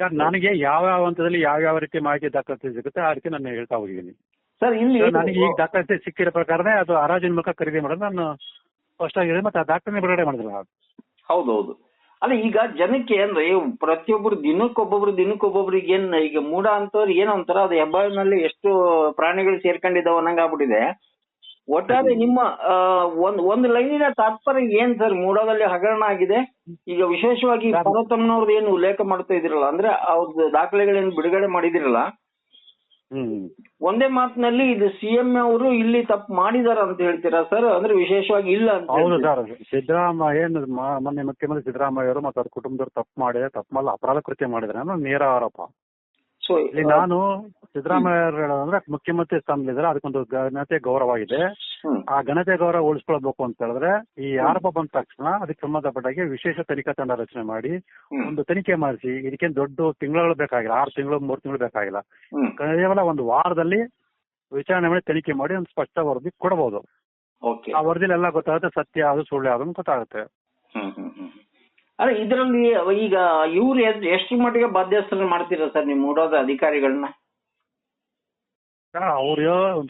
ಸರ್ ನನಗೆ ಯಾವ ಯಾವ ಹಂತದಲ್ಲಿ ಯಾವ ಯಾವ ರೀತಿ ಮಾಹಿತಿ ದಾಖಲಾತಿ ಸಿಗುತ್ತೆ ಆ ರೀತಿ ನಾನು ಹೇಳ್ತಾ ಹೋಗಿದ್ದೀನಿ. ಸರ್ ಇಲ್ಲಿ ನನಗೆ ಈಗ ದಾಖಲಾತಿ ಸಿಕ್ಕಿರೋ ಪ್ರಕಾರನೇ ಅದು ಹರಾಜಿನ ಮೂಲಕ ಖರೀದಿ ಮಾಡೋದು ನಾನು ಸ್ಪಷ್ಟ ಆಗಿದೆ ಮತ್ತೆ ಆ ದಾಖಲೆ ಬಿಡುಗಡೆ ಮಾಡಿದಿಲ್ಲ ಹೌದೌದು. ಅಲ್ಲ ಈಗ ಜನಕ್ಕೆ ಅಂದ್ರೆ ಪ್ರತಿಯೊಬ್ಬರು ದಿನಕ್ಕೊಬ್ಬೊಬ್ರು ದಿನಕ್ಕೊಬ್ಬೊಬ್ರಿಗೆ ಏನ್ ಈಗ ಮೂಡ ಅಂತವ್ರು ಏನೋ ಒಂಥರ ಅದು ಹೆಬ್ಬಾಳಿನಲ್ಲಿ ಎಷ್ಟು ಪ್ರಾಣಿಗಳು ಸೇರ್ಕೊಂಡಿದ್ದಾವೆ ಅನ್ನಂಗ ಆಗ್ಬಿಟ್ಟಿದೆ. ಒಟ್ಟಾರೆ ನಿಮ್ಮ ಒಂದ್ ಒಂದ್ ಲೈನಿನ ತಾತ್ಪರ್ಯ ಏನ್ ಸರ್? ಮೂಡಾದಲ್ಲಿ ಹಗರಣ ಆಗಿದೆ. ಈಗ ವಿಶೇಷವಾಗಿ ಪಾರ್ವತಮ್ಮನವ್ರದ್ದು ಏನು ಉಲ್ಲೇಖ ಮಾಡ್ತಾ ಇದಿರಲ್ಲ ಅಂದ್ರೆ ಅವ್ರದ್ದು ದಾಖಲೆಗಳೇನು ಬಿಡುಗಡೆ ಮಾಡಿದಿರಲ್ಲ ಒಂದೇ ಮಾತಿನಲ್ಲಿ ಇದು ಸಿಎಂ ಅವರು ಇಲ್ಲಿ ತಪ್ಪು ಮಾಡಿದಾರ ಅಂತ ಹೇಳ್ತೀರಾ ಸರ್ ಅಂದ್ರೆ ವಿಶೇಷವಾಗಿ ಇಲ್ಲ ಅಂತ ಹೌದು? ಸರ್ ಸಿದ್ದರಾಮಯ್ಯ ಏನು ಮೊನ್ನೆ ಮುಖ್ಯಮಂತ್ರಿ ಸಿದ್ದರಾಮಯ್ಯ ಅವರು ಮತ್ತು ಅವ್ರ ಕುಟುಂಬದವ್ರು ತಪ್ಪು ಮಾಡಿದ್ರೆ ತಪ್ಪು ಮಾಡಲ್ಲ ಅಪರಾಧ ಕೃತ್ಯ ಮಾಡಿದ್ರೆ ಅನ್ನೋ ನೇರ ಆರೋಪ. ಸೊ ಇಲ್ಲಿ ನಾನು ಸಿದ್ದರಾಮಯ್ಯ ಅಂದ್ರೆ ಮುಖ್ಯಮಂತ್ರಿ ಸ್ಥಾನದಲ್ಲಿದ್ದಾರೆ ಅದಕ್ಕೊಂದು ಘನತೆ ಗೌರವ ಇದೆ. ಆ ಘನತೆ ಗೌರವ ಉಳಿಸ್ಕೊಳ್ಬೇಕು ಅಂತ ಹೇಳಿದ್ರೆ ಈ ಆರೋಪ ಬಂದ ತಕ್ಷಣ ಅದಕ್ಕೆ ಸಂಬಂಧಪಟ್ಟಾಗಿ ವಿಶೇಷ ತನಿಖಾ ತಂಡ ರಚನೆ ಮಾಡಿ ಒಂದು ತನಿಖೆ ಮಾಡಿಸಿ. ಇದಕ್ಕೆ ದೊಡ್ಡ ತಿಂಗಳು ಬೇಕಾಗಿಲ್ಲ ಆರು ತಿಂಗಳು ಮೂರು ತಿಂಗಳು ಬೇಕಾಗಿಲ್ಲ. ಕೇವಲ ಒಂದು ವಾರದಲ್ಲಿ ವಿಚಾರಣೆ ಮಾಡಿ ತನಿಖೆ ಮಾಡಿ ಒಂದು ಸ್ಪಷ್ಟ ವರದಿ ಕೊಡಬಹುದು ಆ ವರದಿಲಿ ಎಲ್ಲ ಗೊತ್ತಾಗುತ್ತೆ ಸತ್ಯ ಅದು ಸುಳ್ಳು ಯಾವ್ದು ಅಂತ ಗೊತ್ತಾಗುತ್ತೆ. ಅಲ್ಲ ಇದರಲ್ಲಿ ಈಗ ಇವ್ರು ಎಷ್ಟ್- ಮಟ್ಟಿಗೆ ಬಾಧ್ಯಸ್ಥರನ್ನ ಮಾಡ್ತೀರಾ ಸರ್ ನೀವು ಮೂಡೋದ ಅಧಿಕಾರಿಗಳನ್ನ ಅವ್ರು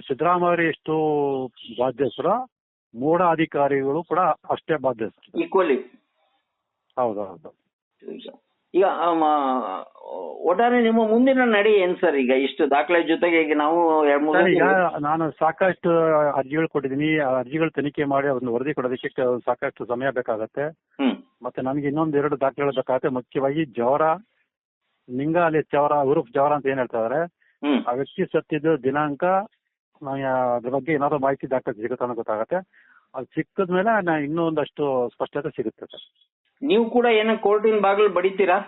ಸಿದ್ದರಾಮಯ್ಯ ಎಷ್ಟು ಬಾಧ್ಯಸ್ಥರ ಮೂಡ ಅಧಿಕಾರಿಗಳು ಕೂಡ ಅಷ್ಟೇ ಬಾಧ್ಯಸ್ಥರು. ಈಕ್ವಲಿ ಹೌದೌದು. ಹೌದು ಈಗ ಒಟ್ಟಾರೆ ನಿಮ್ಮ ಮುಂದಿನ ನಡಿ ಏನ್ ಸರ್ ಈಗ? ಇಷ್ಟು ದಾಖಲೆ ಜೊತೆಗೆ ಈಗ ನಾವು ಎರಡ್ ಮೂರು ಸರ್ ಈಗ ನಾನು ಸಾಕಷ್ಟು ಅರ್ಜಿಗಳು ಕೊಟ್ಟಿದ್ದೀನಿ. ಆ ಅರ್ಜಿಗಳು ತನಿಖೆ ಮಾಡಿ ಅದನ್ನ ವರದಿ ಕೊಡೋದಕ್ಕೆ ಕ- ಸಾಕಷ್ಟು ಸಮಯ ಬೇಕಾಗತ್ತೆ. ಹ್ಮ್. ಮತ್ತೆ ನನಗೆ ಇನ್ನೊಂದು ಎರಡು ದಾಖಲೆಗಳು ಬೇಕಾಗತ್ತೆ. ಮುಖ್ಯವಾಗಿ ಜವರ ಲಿಂಗ ಅಲ್ಲಿ ಚವರ ಉರುಫ್ ಜವರ ಅಂತ ಏನ್ ಹೇಳ್ತಾ ಇದಾರೆ ಹ್ಮ್. ಆ ವ್ಯಕ್ತಿ ಸತ್ತಿದ್ದು ದಿನಾಂಕ ಅದ್ರ ಬಗ್ಗೆ ಏನಾದ್ರು ಮಾಹಿತಿ ದಾಖಲೆ ಸಿಗುತ್ತೆ ಅನ್ನೋ ಗೊತ್ತಾಗತ್ತೆ. ಅದು ಸಿಕ್ಕದ್ಮೇಲೆ ನಾ ಇನ್ನೂ ಒಂದಷ್ಟು ಸ್ಪಷ್ಟತೆ ಸಿಗುತ್ತೆ ಸರ್. ನೀವು ಕೂಡ ಏನೋ ಕೋರ್ಟಿನ ಬಾಗಿಲು ಬಡಿತೀರಾ?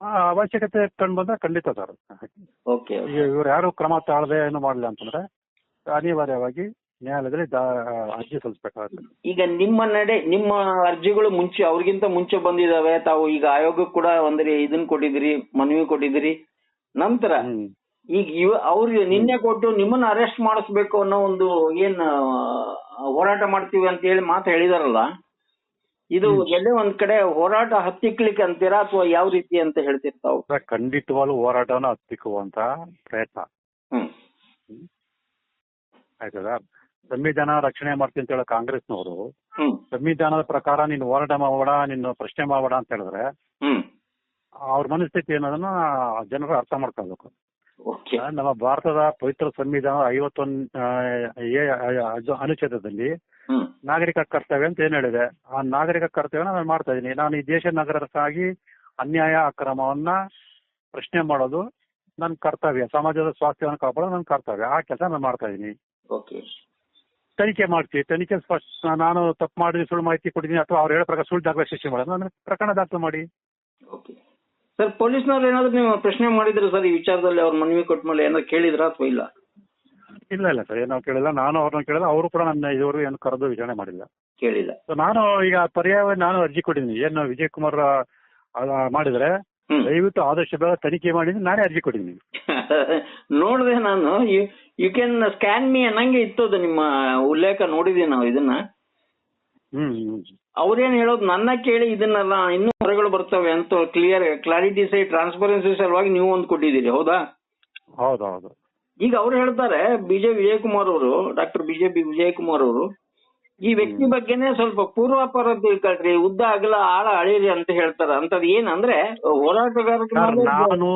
ಆ ಅವಶ್ಯಕತೆ ಕಂಡು ಬಂದ್ರೆ ಖಂಡಿತ ಸರ್. ಓಕೆ ಈಗ ಇವ್ರು ಯಾರು ಕ್ರಮ ತಾಳದೆ ಏನು ಮಾಡಲಿಲ್ಲ ಅಂತಂದ್ರೆ ಅನಿವಾರ್ಯವಾಗಿ ನ್ಯಾಯಾಲಯದಲ್ಲಿ ದಾ- ಅರ್ಜಿ ಸಲ್ಲಿಸಬೇಕಾಗುತ್ತೆ. ಈಗ ನಿಮ್ಮ ನಡೆ ನಿಮ್ಮ ಅರ್ಜಿಗಳು ಮುಂಚೆ ಅವ್ರಿಗಿಂತ ಮುಂಚೆ ಬಂದಿದಾವೆ. ತಾವು ಈಗ ಆಯೋಗಕ್ಕೆ ಕೂಡ ಒಂದ್ರಿ ಇದನ್ನ ಕೊಟ್ಟಿದ್ರಿ ಮನವಿ ಕೊಟ್ಟಿದ್ರಿ ನಂತರ ಹ್ಮ್. ಈಗ ಇವ ಅವ್ರಿಗೆ ನಿನ್ನೆ ಕೊಟ್ಟು ನಿಮ್ಮನ್ನ ಅರೆಸ್ಟ್ ಮಾಡಿಸ್ಬೇಕು ಅನ್ನೋ ಒಂದು ಏನ್ ಆ, ಹೋರಾಟ ಮಾಡ್ತೀವಿ ಅಂತ ಹೇಳಿ ಮಾತು ಹೇಳಿದಾರಲ್ಲ ಇದು ಎಲ್ಲೇ ಒಂದ್ ಕಡೆ ಹೋರಾಟ ಹತ್ತಿಕ್ಲಿಕ್ಕೆ ಅಂತೀರಾ ಅಥವಾ ಯಾವ ರೀತಿ ಅಂತ ಹೇಳ್ತಿರ್ತಾವ್? ಸರ್, ಖಂಡಿತವಾಗ್ಲೂ ಹೋರಾಟವನ್ನ ಹತ್ತಿಕ್ಕುವಂತ ಪ್ರಯತ್ನ. ಆಯ್ತದ? ಸಂವಿಧಾನ ರಕ್ಷಣೆ ಮಾಡ್ತೀನಿ ಅಂತ ಹೇಳೋ ಕಾಂಗ್ರೆಸ್ನವರು. ಸಂವಿಧಾನದ ಪ್ರಕಾರ ನೀನು ಹೋರಾಟ ಮಾಡಬೇಡ ನಿನ್ನ ಪ್ರಶ್ನೆ ಮಾಡಬೇಡ ಅಂತ ಹೇಳಿದ್ರೆ ಅವ್ರ ಮನಸ್ಥಿತಿ ಏನದನ್ನ ಜನರು ಅರ್ಥ ಆ, ನಮ್ಮ ಭಾರತದ ಪವಿತ್ರ ಸಂವಿಧಾನ ಐವತ್ತೊಂದು ಅನುಚ್ಛೇದದಲ್ಲಿ ನಾಗರಿಕ ಕರ್ತವ್ಯ ಅಂತ ಏನ್ ಹೇಳಿದೆ? ಆ ನಾಗರಿಕ ಕರ್ತವ್ಯನ ನಾನು ಮಾಡ್ತಾ ಇದ್ದೀನಿ. ನಾನು ಈ ದೇಶ ನಗರಕ್ಕಾಗಿ ಅನ್ಯಾಯ ಅಕ್ರಮವನ್ನ ಪ್ರಶ್ನೆ ಮಾಡೋದು ನನ್ನ ಕರ್ತವ್ಯ. ಸಮಾಜದ ಸ್ವಾಸ್ಥ್ಯವನ್ನು ಕಾಪಾಡೋದು ನನ್ನ ಕರ್ತವ್ಯ. ಆ ಕೆಲಸ ನಾನು ಮಾಡ್ತಾ ಇದ್ದೀನಿ. ತನಿಖೆ ಮಾಡ್ತೀವಿ. ತನಿಖೆ ಸ್ಪಷ್ಟ ನಾನು ತಪ್ಪು ಮಾಡಿದ್ರೆ ಸುಳ್ಳು ಮಾಹಿತಿ ಕೊಟ್ಟಿದ್ದೀನಿ ಅಥವಾ ಅವ್ರು ಹೇಳೋ ಪ್ರಕಾರ ಸುಳ್ಳು ದಾಖಲೆ ಸೃಷ್ಟಿ ಮಾಡೋದು. ನನ್ನ ಪ್ರಕರಣ ದಾಖಲು ಮಾಡಿ. ಸರ್ ಪೊಲೀಸ್ನವ್ರು ಏನಾದ್ರು ನೀವು ಪ್ರಶ್ನೆ ಮಾಡಿದ್ರೆ ಸರ್ ಈ ವಿಚಾರದಲ್ಲಿ ಅವ್ರ ಮನವಿ ಕೊಟ್ಟ ಮೇಲೆ ಏನಾದ್ರು ಕೇಳಿದ್ರಾ ಅಥವಾ ಇಲ್ಲ? ಇಲ್ಲ ಇಲ್ಲ ಸರ್ ಏನೋ ಕೇಳಿಲ್ಲ. ನಾನು ಅವ್ರನ್ನ ಕೇಳಿಲ್ಲ. ಅವರು ಕೂಡ ನನ್ನ ಇದುವರೆಗೂ ಏನು ಕರೆದು ವಿಚಾರಣೆ ಮಾಡಿಲ್ಲ. ಕೇಳಿಲ್ಲ. ಸೊ ನಾನು ಈಗ ಪರ್ಯಾಯ ನಾನು ಅರ್ಜಿ ಕೊಟ್ಟಿದ್ದೀನಿ. ಏನು ವಿಜಯ್ ಕುಮಾರ್ ಮಾಡಿದ್ರೆ ದಯವಿಟ್ಟು ಆದಷ್ಟು ಬೇಗ ತನಿಖೆ ಮಾಡಿ ನಾನೇ ಅರ್ಜಿ ಕೊಟ್ಟಿದ್ದೀನಿ. ನೋಡಿದೆ ನಾನು. ಯು ಕ್ಯಾನ್ ಸ್ಕ್ಯಾನ್ ಮೀ ಅನ್ನಂಗೆ ಇತ್ತು ಅದು ನಿಮ್ಮ ಉಲ್ಲೇಖ ನೋಡಿದೀವಿ ನಾವು ಇದನ್ನ. ಹ್ಮ್. ಅವ್ರೇನ್ ಹೇಳೋದು ನನ್ನ ಕೇಳಿ ಇದನ್ನೆಲ್ಲ ಇನ್ನೂ ಹೊರಗಳು ಬರ್ತವೆ ಅಂತ ಕ್ಲಿಯರ್ ಕ್ಲಾರಿಟಿ ಸೈ ಟ್ರಾನ್ಸ್ಪರೆನ್ಸಿ ಸಲುವಾಗಿ ನೀವು ಒಂದು ಕೊಟ್ಟಿದ್ದೀರಿ ಹೌದಾ? ಹೌದೌದು. ಹೌದು ಈಗ ಅವ್ರು ಹೇಳ್ತಾರೆ ಬಿಜೆ ವಿಜಯಕುಮಾರ್ ಅವರು ಡಾಕ್ಟರ್ ಬಿಜೆಪಿ ವಿಜಯಕುಮಾರ್ ಅವರು ಈ ವ್ಯಕ್ತಿ ಬಗ್ಗೆನೆ ಸ್ವಲ್ಪ ಪೂರ್ವಾಪರ ತಿಳ್ಕೊಳ್ರಿ ಉದ್ದ ಅಗಲ ಆಳ ಅಳಿರಿ ಅಂತ ಹೇಳ್ತಾರ. ಅಂತದ್ ಏನಂದ್ರೆ ಹೋರಾಟಗಾರ ನಾನು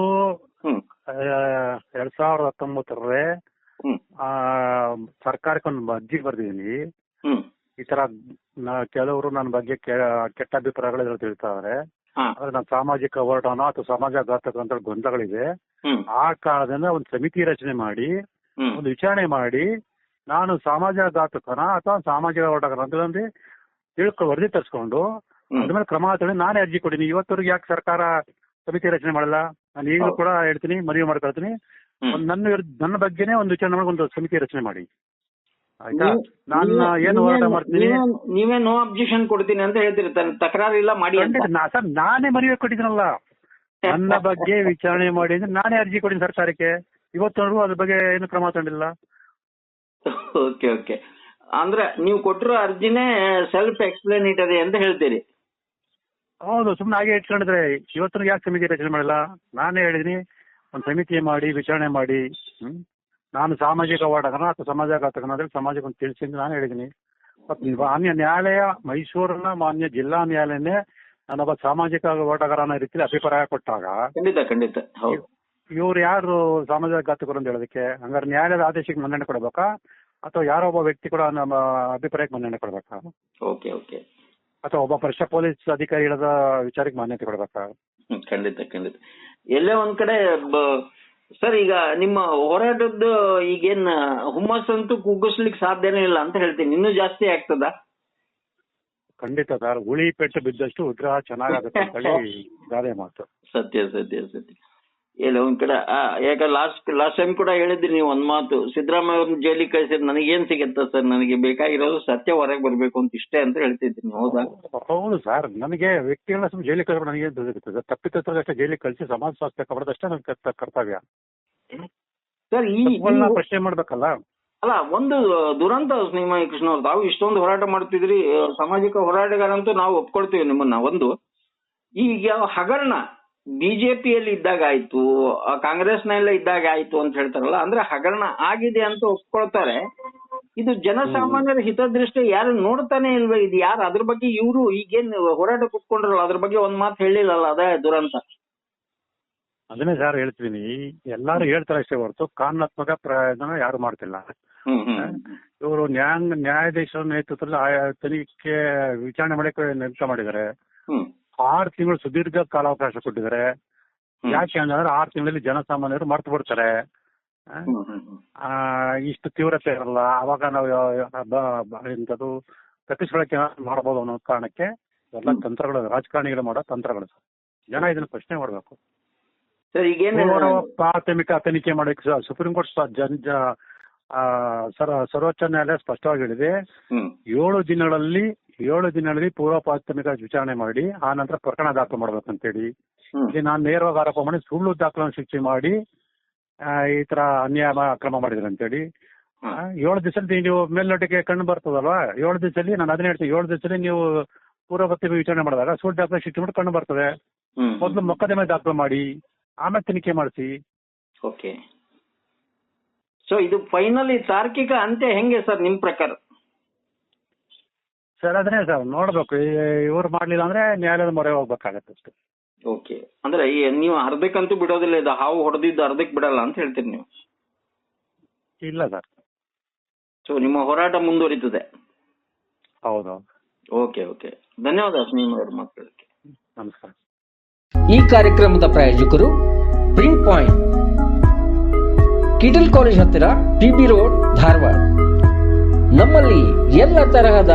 ಎರಡ್ ಸಾವಿರದ ಆ, ಸರ್ಕಾರಕ್ಕೆ ಒಂದು ಅರ್ಜಿ ಬರ್ದಿದ್ದೀನಿ. ಹ್ಮ್. ಈ ತರ ಕೆಲವರು ನನ್ನ ಬಗ್ಗೆ ಕೆಟ್ಟ ಅಭಿಪ್ರಾಯಗಳು ತಿಳ್ತಾರೆ ಆದ್ರೆ ನಾನು ಸಾಮಾಜಿಕ ಹೋರಾಟನೋ ಅಥವಾ ಸಮಾಜ ಘಾತಕ ಅಂತ ಗೊಂದಲಗಳಿದೆ. ಆ ಕಾರಣದಿಂದ ಒಂದು ಸಮಿತಿ ರಚನೆ ಮಾಡಿ ಒಂದು ವಿಚಾರಣೆ ಮಾಡಿ ನಾನು ಸಮಾಜ ಘಾತಕನ ಅಥವಾ ಸಾಮಾಜಿಕ ಹೋರಾಟಗಾರ ಅಂತ ಒಂದು ತಿಳ್ಕೊ ವರದಿ ತರಿಸ್ಕೊಂಡು ಅದ್ಮೇಲೆ ಅದ್ರ ಮೇಲೆ ಕ್ರಮ ತಗೊಂಡು ನಾನೇ ಅರ್ಜಿ ಕೊಡೀನಿ. ಇವತ್ತವರೆಗೆ ಯಾಕೆ ಸರ್ಕಾರ ಸಮಿತಿ ರಚನೆ ಮಾಡಲ್ಲ? ನಾನು ಈಗಲೂ ಕೂಡ ಹೇಳ್ತೀನಿ ಮನವಿ ಮಾಡ್ಕೊಳ್ತೀನಿ. ಒಂದ್ ನನ್ನ ನನ್ನ ಬಗ್ಗೆನೇ ಒಂದು ವಿಚಾರಣೆ ಮಾಡಿ ಒಂದು ಸಮಿತಿ ರಚನೆ ಮಾಡಿ. ಆಯ್ತಾ? ನಾನು ಏನು ಹೋರಾಟ ಮಾಡ್ತೀನಿ? ನೀವೇ- ನೋ ಅಬ್ಜೆಕ್ಷನ್ ಕೊಡ್ತೀನಿ ಅಂತ ಹೇಳ್ತೀರಿ ತಕರಾರು ಇಲ್ಲ ಮಾಡಿ ಸರ್ ನಾನೇ ಮನವಿ ಕೊಟ್ಟಿದ್ದೀನಲ್ಲ. ನನ್ನ ಬಗ್ಗೆ ವಿಚಾರಣೆ ಮಾಡಿ ಅಂದ್ರೆ ನಾನೇ ಅರ್ಜಿ ಕೊಡಿ ಸರ್ಕಾರಕ್ಕೆ ಇವತ್ತವರೆಗೂ ಅದ್ರ ಬಗ್ಗೆ ಏನು ಕ್ರಮ ತಗೊಂಡಿಲ್ಲ ಓಕೆ ಓಕೆ. ಅಂದ್ರೆ ನೀವು ಕೊಟ್ಟಿರೋ ಅರ್ಜಿನೇ ಸೆಲ್ಫ್ ಎಕ್ಸ್ಪ್ಲೇನೇಟರಿ ಅಂತ ಹೇಳ್ತೀರಿ. ಹೌದು ಸುಮ್ಮನೆ ಹಾಗೆ ಇಟ್ಕೊಂಡಿದ್ರೆ. ಇವತ್ತು ಯಾಕೆ ಸಮಿತಿ ರಚನೆ ಮಾಡಿಲ್ಲ? ನಾನೇ ಹೇಳಿದೀನಿ ಒಂದು ಸಮಿತಿ ಮಾಡಿ ವಿಚಾರಣೆ ಮಾಡಿ. ಹ್ಮ್? ನಾನು ಸಾಮಾಜಿಕ ಹೋರಾಟಗಾರ ಅಥವಾ ಸಮಾಜ ಘಾತಕನ ಅಂದ್ರೆ ಸಮಾಜಕ್ಕೆ ಒಂದು ತಿಳಿಸಿ ಅಂತ ನಾನು ಹೇಳಿದೀನಿ ಮತ್ತೆ ಮಾನ್ಯ ನ್ಯಾಯಾಲಯ ಮೈಸೂರಿನ ಮಾನ್ಯ ಜಿಲ್ಲಾ ನ್ಯಾಯಾಲಯನೇ ನಾನೊಬ್ಬ ಸಾಮಾಜಿಕ ಹೋರಾಟಗಾರ ಅನ್ನೋ ರೀತಿಯಲ್ಲಿ ಅಭಿಪ್ರಾಯ ಕೊಟ್ಟಾಗ ಖಂಡಿತ ಖಂಡಿತ. ಇವ್ರು ಯಾರು ಸಾಮಾಜಿಕ ಘಾತಕರು ಅಂತ ಹೇಳೋದಕ್ಕೆ? ಹಂಗಾರೆ ನ್ಯಾಯಾಲಯದ ಆದೇಶಕ್ಕೆ ಮನ್ನಣೆ ಕೊಡಬೇಕಾ? ಅಥವಾ ಯಾರೋ ಒಬ್ಬ ವ್ಯಕ್ತಿ ಕೂಡ ನಮ್ಮ ಅಭಿಪ್ರಾಯಕ್ಕೆ ಮನ್ನಣೆ ಕೊಡಬೇಕಾ? Okay okay. ಅಥವಾ ಒಬ್ಬ ಪರಿಷ ಪೊಲೀಸ್ ಅಧಿಕಾರಿ ಹೇಳದ ವಿಚಾರಕ್ಕೆ ಮಾನ್ಯತೆ ಕೊಡಬೇಕಾ? ಖಂಡಿತ ಖಂಡಿತ. ಎಲ್ಲೇ ಒಂದ್ ಕಡೆ ಸರ್ ಈಗ ನಿಮ್ಮ ಹೋರಾಟದ ಈಗೇನ್ ಹುಮ್ಮಸ್ಸಂತೂ ಕುಗ್ಗಿಸ್ಲಿಕ್ಕೆ ಸಾಧ್ಯನೇ ಇಲ್ಲ ಅಂತ ಹೇಳ್ತೀನಿ. ಇನ್ನೂ ಜಾಸ್ತಿ ಆಗ್ತದ? ಖಂಡಿತ ಸರ್. ಉಳಿ ಪೆಟ್ಟು ಬಿದ್ದಷ್ಟು ಉಗ್ರಹ ಚೆನ್ನಾಗಾಗುತ್ತೆ ಅಂತ ಹೇಳಿ ಗಾದೆ ಮಾತು. ಸತ್ಯ ಸತ್ಯ ಸತ್ಯ. ಎಲ್ಲ ಒಂದ್ ಕಡೆ ಯಾಕ ಲಾಸ್ಟ್ ಲಾಸ್ಟ್ ಟೈಮ್ ಕೂಡ ಹೇಳಿದ್ರಿ ನೀವು ಒಂದ್ ಮಾತು. ಸಿದ್ದರಾಮಯ್ಯ ಅವ್ರನ್ನ ಜೈಲಿಗೆ ಕಳಿಸಿದ್ರೆ ನನಗೆ ಏನ್ ಸಿಗತ್ತ ಸರ್? ನನಗೆ ಬೇಕಾಗಿರೋದು ಸತ್ಯ ಹೊರಗೆ ಬರ್ಬೇಕು ಅಂತ ಇಷ್ಟೇ ಅಂತ ಹೇಳ್ತಿದ್ದೀನಿ. ಹೌದಾ? ಹೌದು ಸರ್. ನನಗೆ ವ್ಯಕ್ತಿಗಳನ್ನ ಸುಮ್ಮನೆ ಜೈಲಿಗೆ ಕಳಿಸ್ಬಿಟ್ಟು ನನಗೆ ಸಿಗುತ್ತೆ ತಪ್ಪಿತಸ್ಥರಷ್ಟೇ ಜೈಲಿಗೆ ಕಳಿಸಿ ಸಮಾಜ ಸ್ವಾಸ್ಥ್ಯ ಕಾಪಾಡೋದಷ್ಟೇ ನನ್ನ ಕರ್ತ- ಕರ್ತವ್ಯ. ಸರ್ ಈ ಪ್ರಶ್ನೆ ಮಾಡ್ಬೇಕಲ್ಲ? ಅಲ್ಲ ಒಂದು ದುರಂತ ಸ್ನೇಹ ಕೃಷ್ಣ ಅವ್ರು ತಾವು ಇಷ್ಟೊಂದು ಹೋರಾಟ ಮಾಡ್ತಿದ್ರಿ. ಸಾಮಾಜಿಕ ಹೋರಾಟಗಾರ ಅಂತೂ ನಾವು ಒಪ್ಕೊಳ್ತೀವಿ ನಿಮ್ಮನ್ನ. ಒಂದು ಈಗ ಹಗರಣ ಬಿಜೆಪಿಯಲ್ಲಿ ಇದ್ದಾಗ ಆಯ್ತು ಕಾಂಗ್ರೆಸ್ ಕಾಂಗ್ರೆಸ್ನಲ್ಲೇ ಇದ್ದಾಗ ಆಯ್ತು ಅಂತ ಹೇಳ್ತಾರಲ್ಲ ಅಂದ್ರೆ ಹಗರಣ ಆಗಿದೆ ಅಂತ ಒಪ್ಕೊಳ್ತಾರೆ. ಇದು ಜನಸಾಮಾನ್ಯರ ಹಿತದೃಷ್ಟಿ ಯಾರು ನೋಡ್ತಾನೆ ಇಲ್ವಾ ಇದು ಯಾರು ಅದ್ರ ಬಗ್ಗೆ ಇವರು ಈಗೇನ್ ಹೋರಾಟ ಕುತ್ಕೊಂಡ್ರಲ್ಲ ಅದ್ರ ಬಗ್ಗೆ ಒಂದ್ ಮಾತು ಹೇಳಿಲ್ಲಲ್ಲ ಅದೇ ದುರಂತ. ಅದನ್ನೇ ಸರ್ ಹೇಳ್ತೀನಿ ಎಲ್ಲಾರು ಹೇಳ್ತಾರೆ ಅಷ್ಟೇ ಹೊರತು ಕಾನೂನಾತ್ಮಕ ಪ್ರಯೋಜನ ಯಾರು ಮಾಡ್ತಿಲ್ಲ. ಇವರು ನ್ಯಾಯ ನ್ಯಾಯಾಧೀಶರ ನೇತೃತ್ವದಲ್ಲಿ ತನಿಖೆ ವಿಚಾರಣೆ ಮಾಡಕ್ಕೆ ನಿರ್ಧಾರ ಮಾಡಿದ್ದಾರೆ. ಆರು ತಿಂಗಳು ಸುದೀರ್ಘ ಕಾಲಾವಕಾಶ ಕೊಟ್ಟಿದ್ದಾರೆ. ಯಾಕೆ ಅಂದ್ರೆ ಆರು ತಿಂಗಳಲ್ಲಿ ಜನಸಾಮಾನ್ಯರು ಮರ್ತು ಬಿಡ್ತಾರೆ. ಇಷ್ಟು ತೀವ್ರತೆ ಇರಲ್ಲ. ಅವಾಗ ನಾವು ಎಂತದು ಮಾಡಬಹುದು ಅನ್ನೋ ಕಾರಣಕ್ಕೆ ಎಲ್ಲ ತಂತ್ರಗಳು ರಾಜಕಾರಣಿಗಳು ಮಾಡೋ ತಂತ್ರಗಳು ಸರ್. ಜನ ಇದನ್ನ ಪ್ರಶ್ನೆ ಮಾಡಬೇಕು. ಪ್ರಾಥಮಿಕ ತನಿಖೆ ಮಾಡಕ್ಕೆ ಸುಪ್ರೀಂ ಕೋರ್ಟ್ ಸರ್ವೋಚ್ಚ ನ್ಯಾಯಾಲಯ ಸ್ಪಷ್ಟವಾಗಿ ಹೇಳಿದೆ. ಏಳು ದಿನಗಳಲ್ಲಿ ಏಳು ದಿನಗಳಲ್ಲಿ ಪೂರ್ವ ಪ್ರಾಥಮಿಕ ವಿಚಾರಣೆ ಮಾಡಿ ಆ ನಂತರ ಪ್ರಕರಣ ದಾಖಲು ಮಾಡ್ಬೇಕಂತೇಳಿ. ಇಲ್ಲಿ ನಾನು ನೇರವಾಗಿ ಆರೋಪ ಮಾಡಿ ಸುಳ್ಳು ದಾಖಲನ್ನು ಸೃಷ್ಟಿ ಮಾಡಿ ಈ ತರ ಅನ್ಯಾಯ ಕ್ರಮ ಮಾಡಿದ್ರು ಅಂತೇಳಿ ಏಳು ದಿವಸದಲ್ಲಿ ನೀವು ಮೇಲ್ನೋಟಕ್ಕೆ ಕಣ್ಣು ಬರ್ತದಲ್ವಾ? ಏಳು ದಿವಸದಲ್ಲಿ ನಾನು ಅದನ್ನ ಹೇಳ್ತೀನಿ ಏಳು ದಿವಸದಲ್ಲಿ ನೀವು ಪೂರ್ವವರ್ತಿ ವಿಚಾರಣೆ ಮಾಡಿದಾಗ ಸುಳ್ಳು ದಾಖಲೆ ಶಿಕ್ಷೆ ಮಾಡಿ ಕಣ್ಣು ಬರ್ತದೆ. ಮೊದಲು ಮೊಕದ್ದಮೆ ದಾಖಲು ಮಾಡಿ ಆಮೇಲೆ ತನಿಖೆ ಮಾಡಿಸಿ. ಓಕೆ. ಸೊ ಇದು ಫೈನಲಿ ತಾರ್ಕಿಕ ಅಂತೆ ಹೆಂಗೆ ಸರ್ ನಿಮ್ ಪ್ರಕಾರ? ಸರ್ ಅದನ್ನೇ ಸರ್ ನೋಡ್ಬೇಕು. ಇವ್ರು ಮಾಡ್ಲಿಲ್ಲ ಅಂದ್ರೆ ನ್ಯಾಯಾಲಯದ ಮೊರೆ ಹೋಗ್ಬೇಕಾಗತ್ತೆ ಅಷ್ಟೇ. ಓಕೆ. ಅಂದ್ರೆ ಈ ನೀವು ಅರ್ಧಕ್ಕಂತೂ ಬಿಡೋದಿಲ್ಲ ಇದು ಹಾವು ಹೊಡೆದಿದ್ದು ಅರ್ಧಕ್ಕೆ ಬಿಡಲ್ಲ ಅಂತ ಹೇಳ್ತೀರಿ ನೀವು? ಇಲ್ಲ ಸರ್. ಸೊ ನಿಮ್ಮ ಹೋರಾಟ ಮುಂದುವರಿತದೆ. ಹೌದು. Okay okay. ಧನ್ಯವಾದ ಸ್ನೇಹಿತ ಅವರು ಮಾತಾಡಕ್ಕೆ ನಮಸ್ಕಾರ. ಈ ಕಾರ್ಯಕ್ರಮದ ಪ್ರಾಯೋಜಕರು ಪ್ರಿಂಟ್ ಪಾಯಿಂಟ್. ಕಿಟಲ್ ಕಾಲೇಜ್ ಹತ್ತಿರ ಟಿಬಿ ರೋಡ್ ಧಾರವಾಡ. ನಮ್ಮಲ್ಲಿ ಎಲ್ಲ ತರಹದ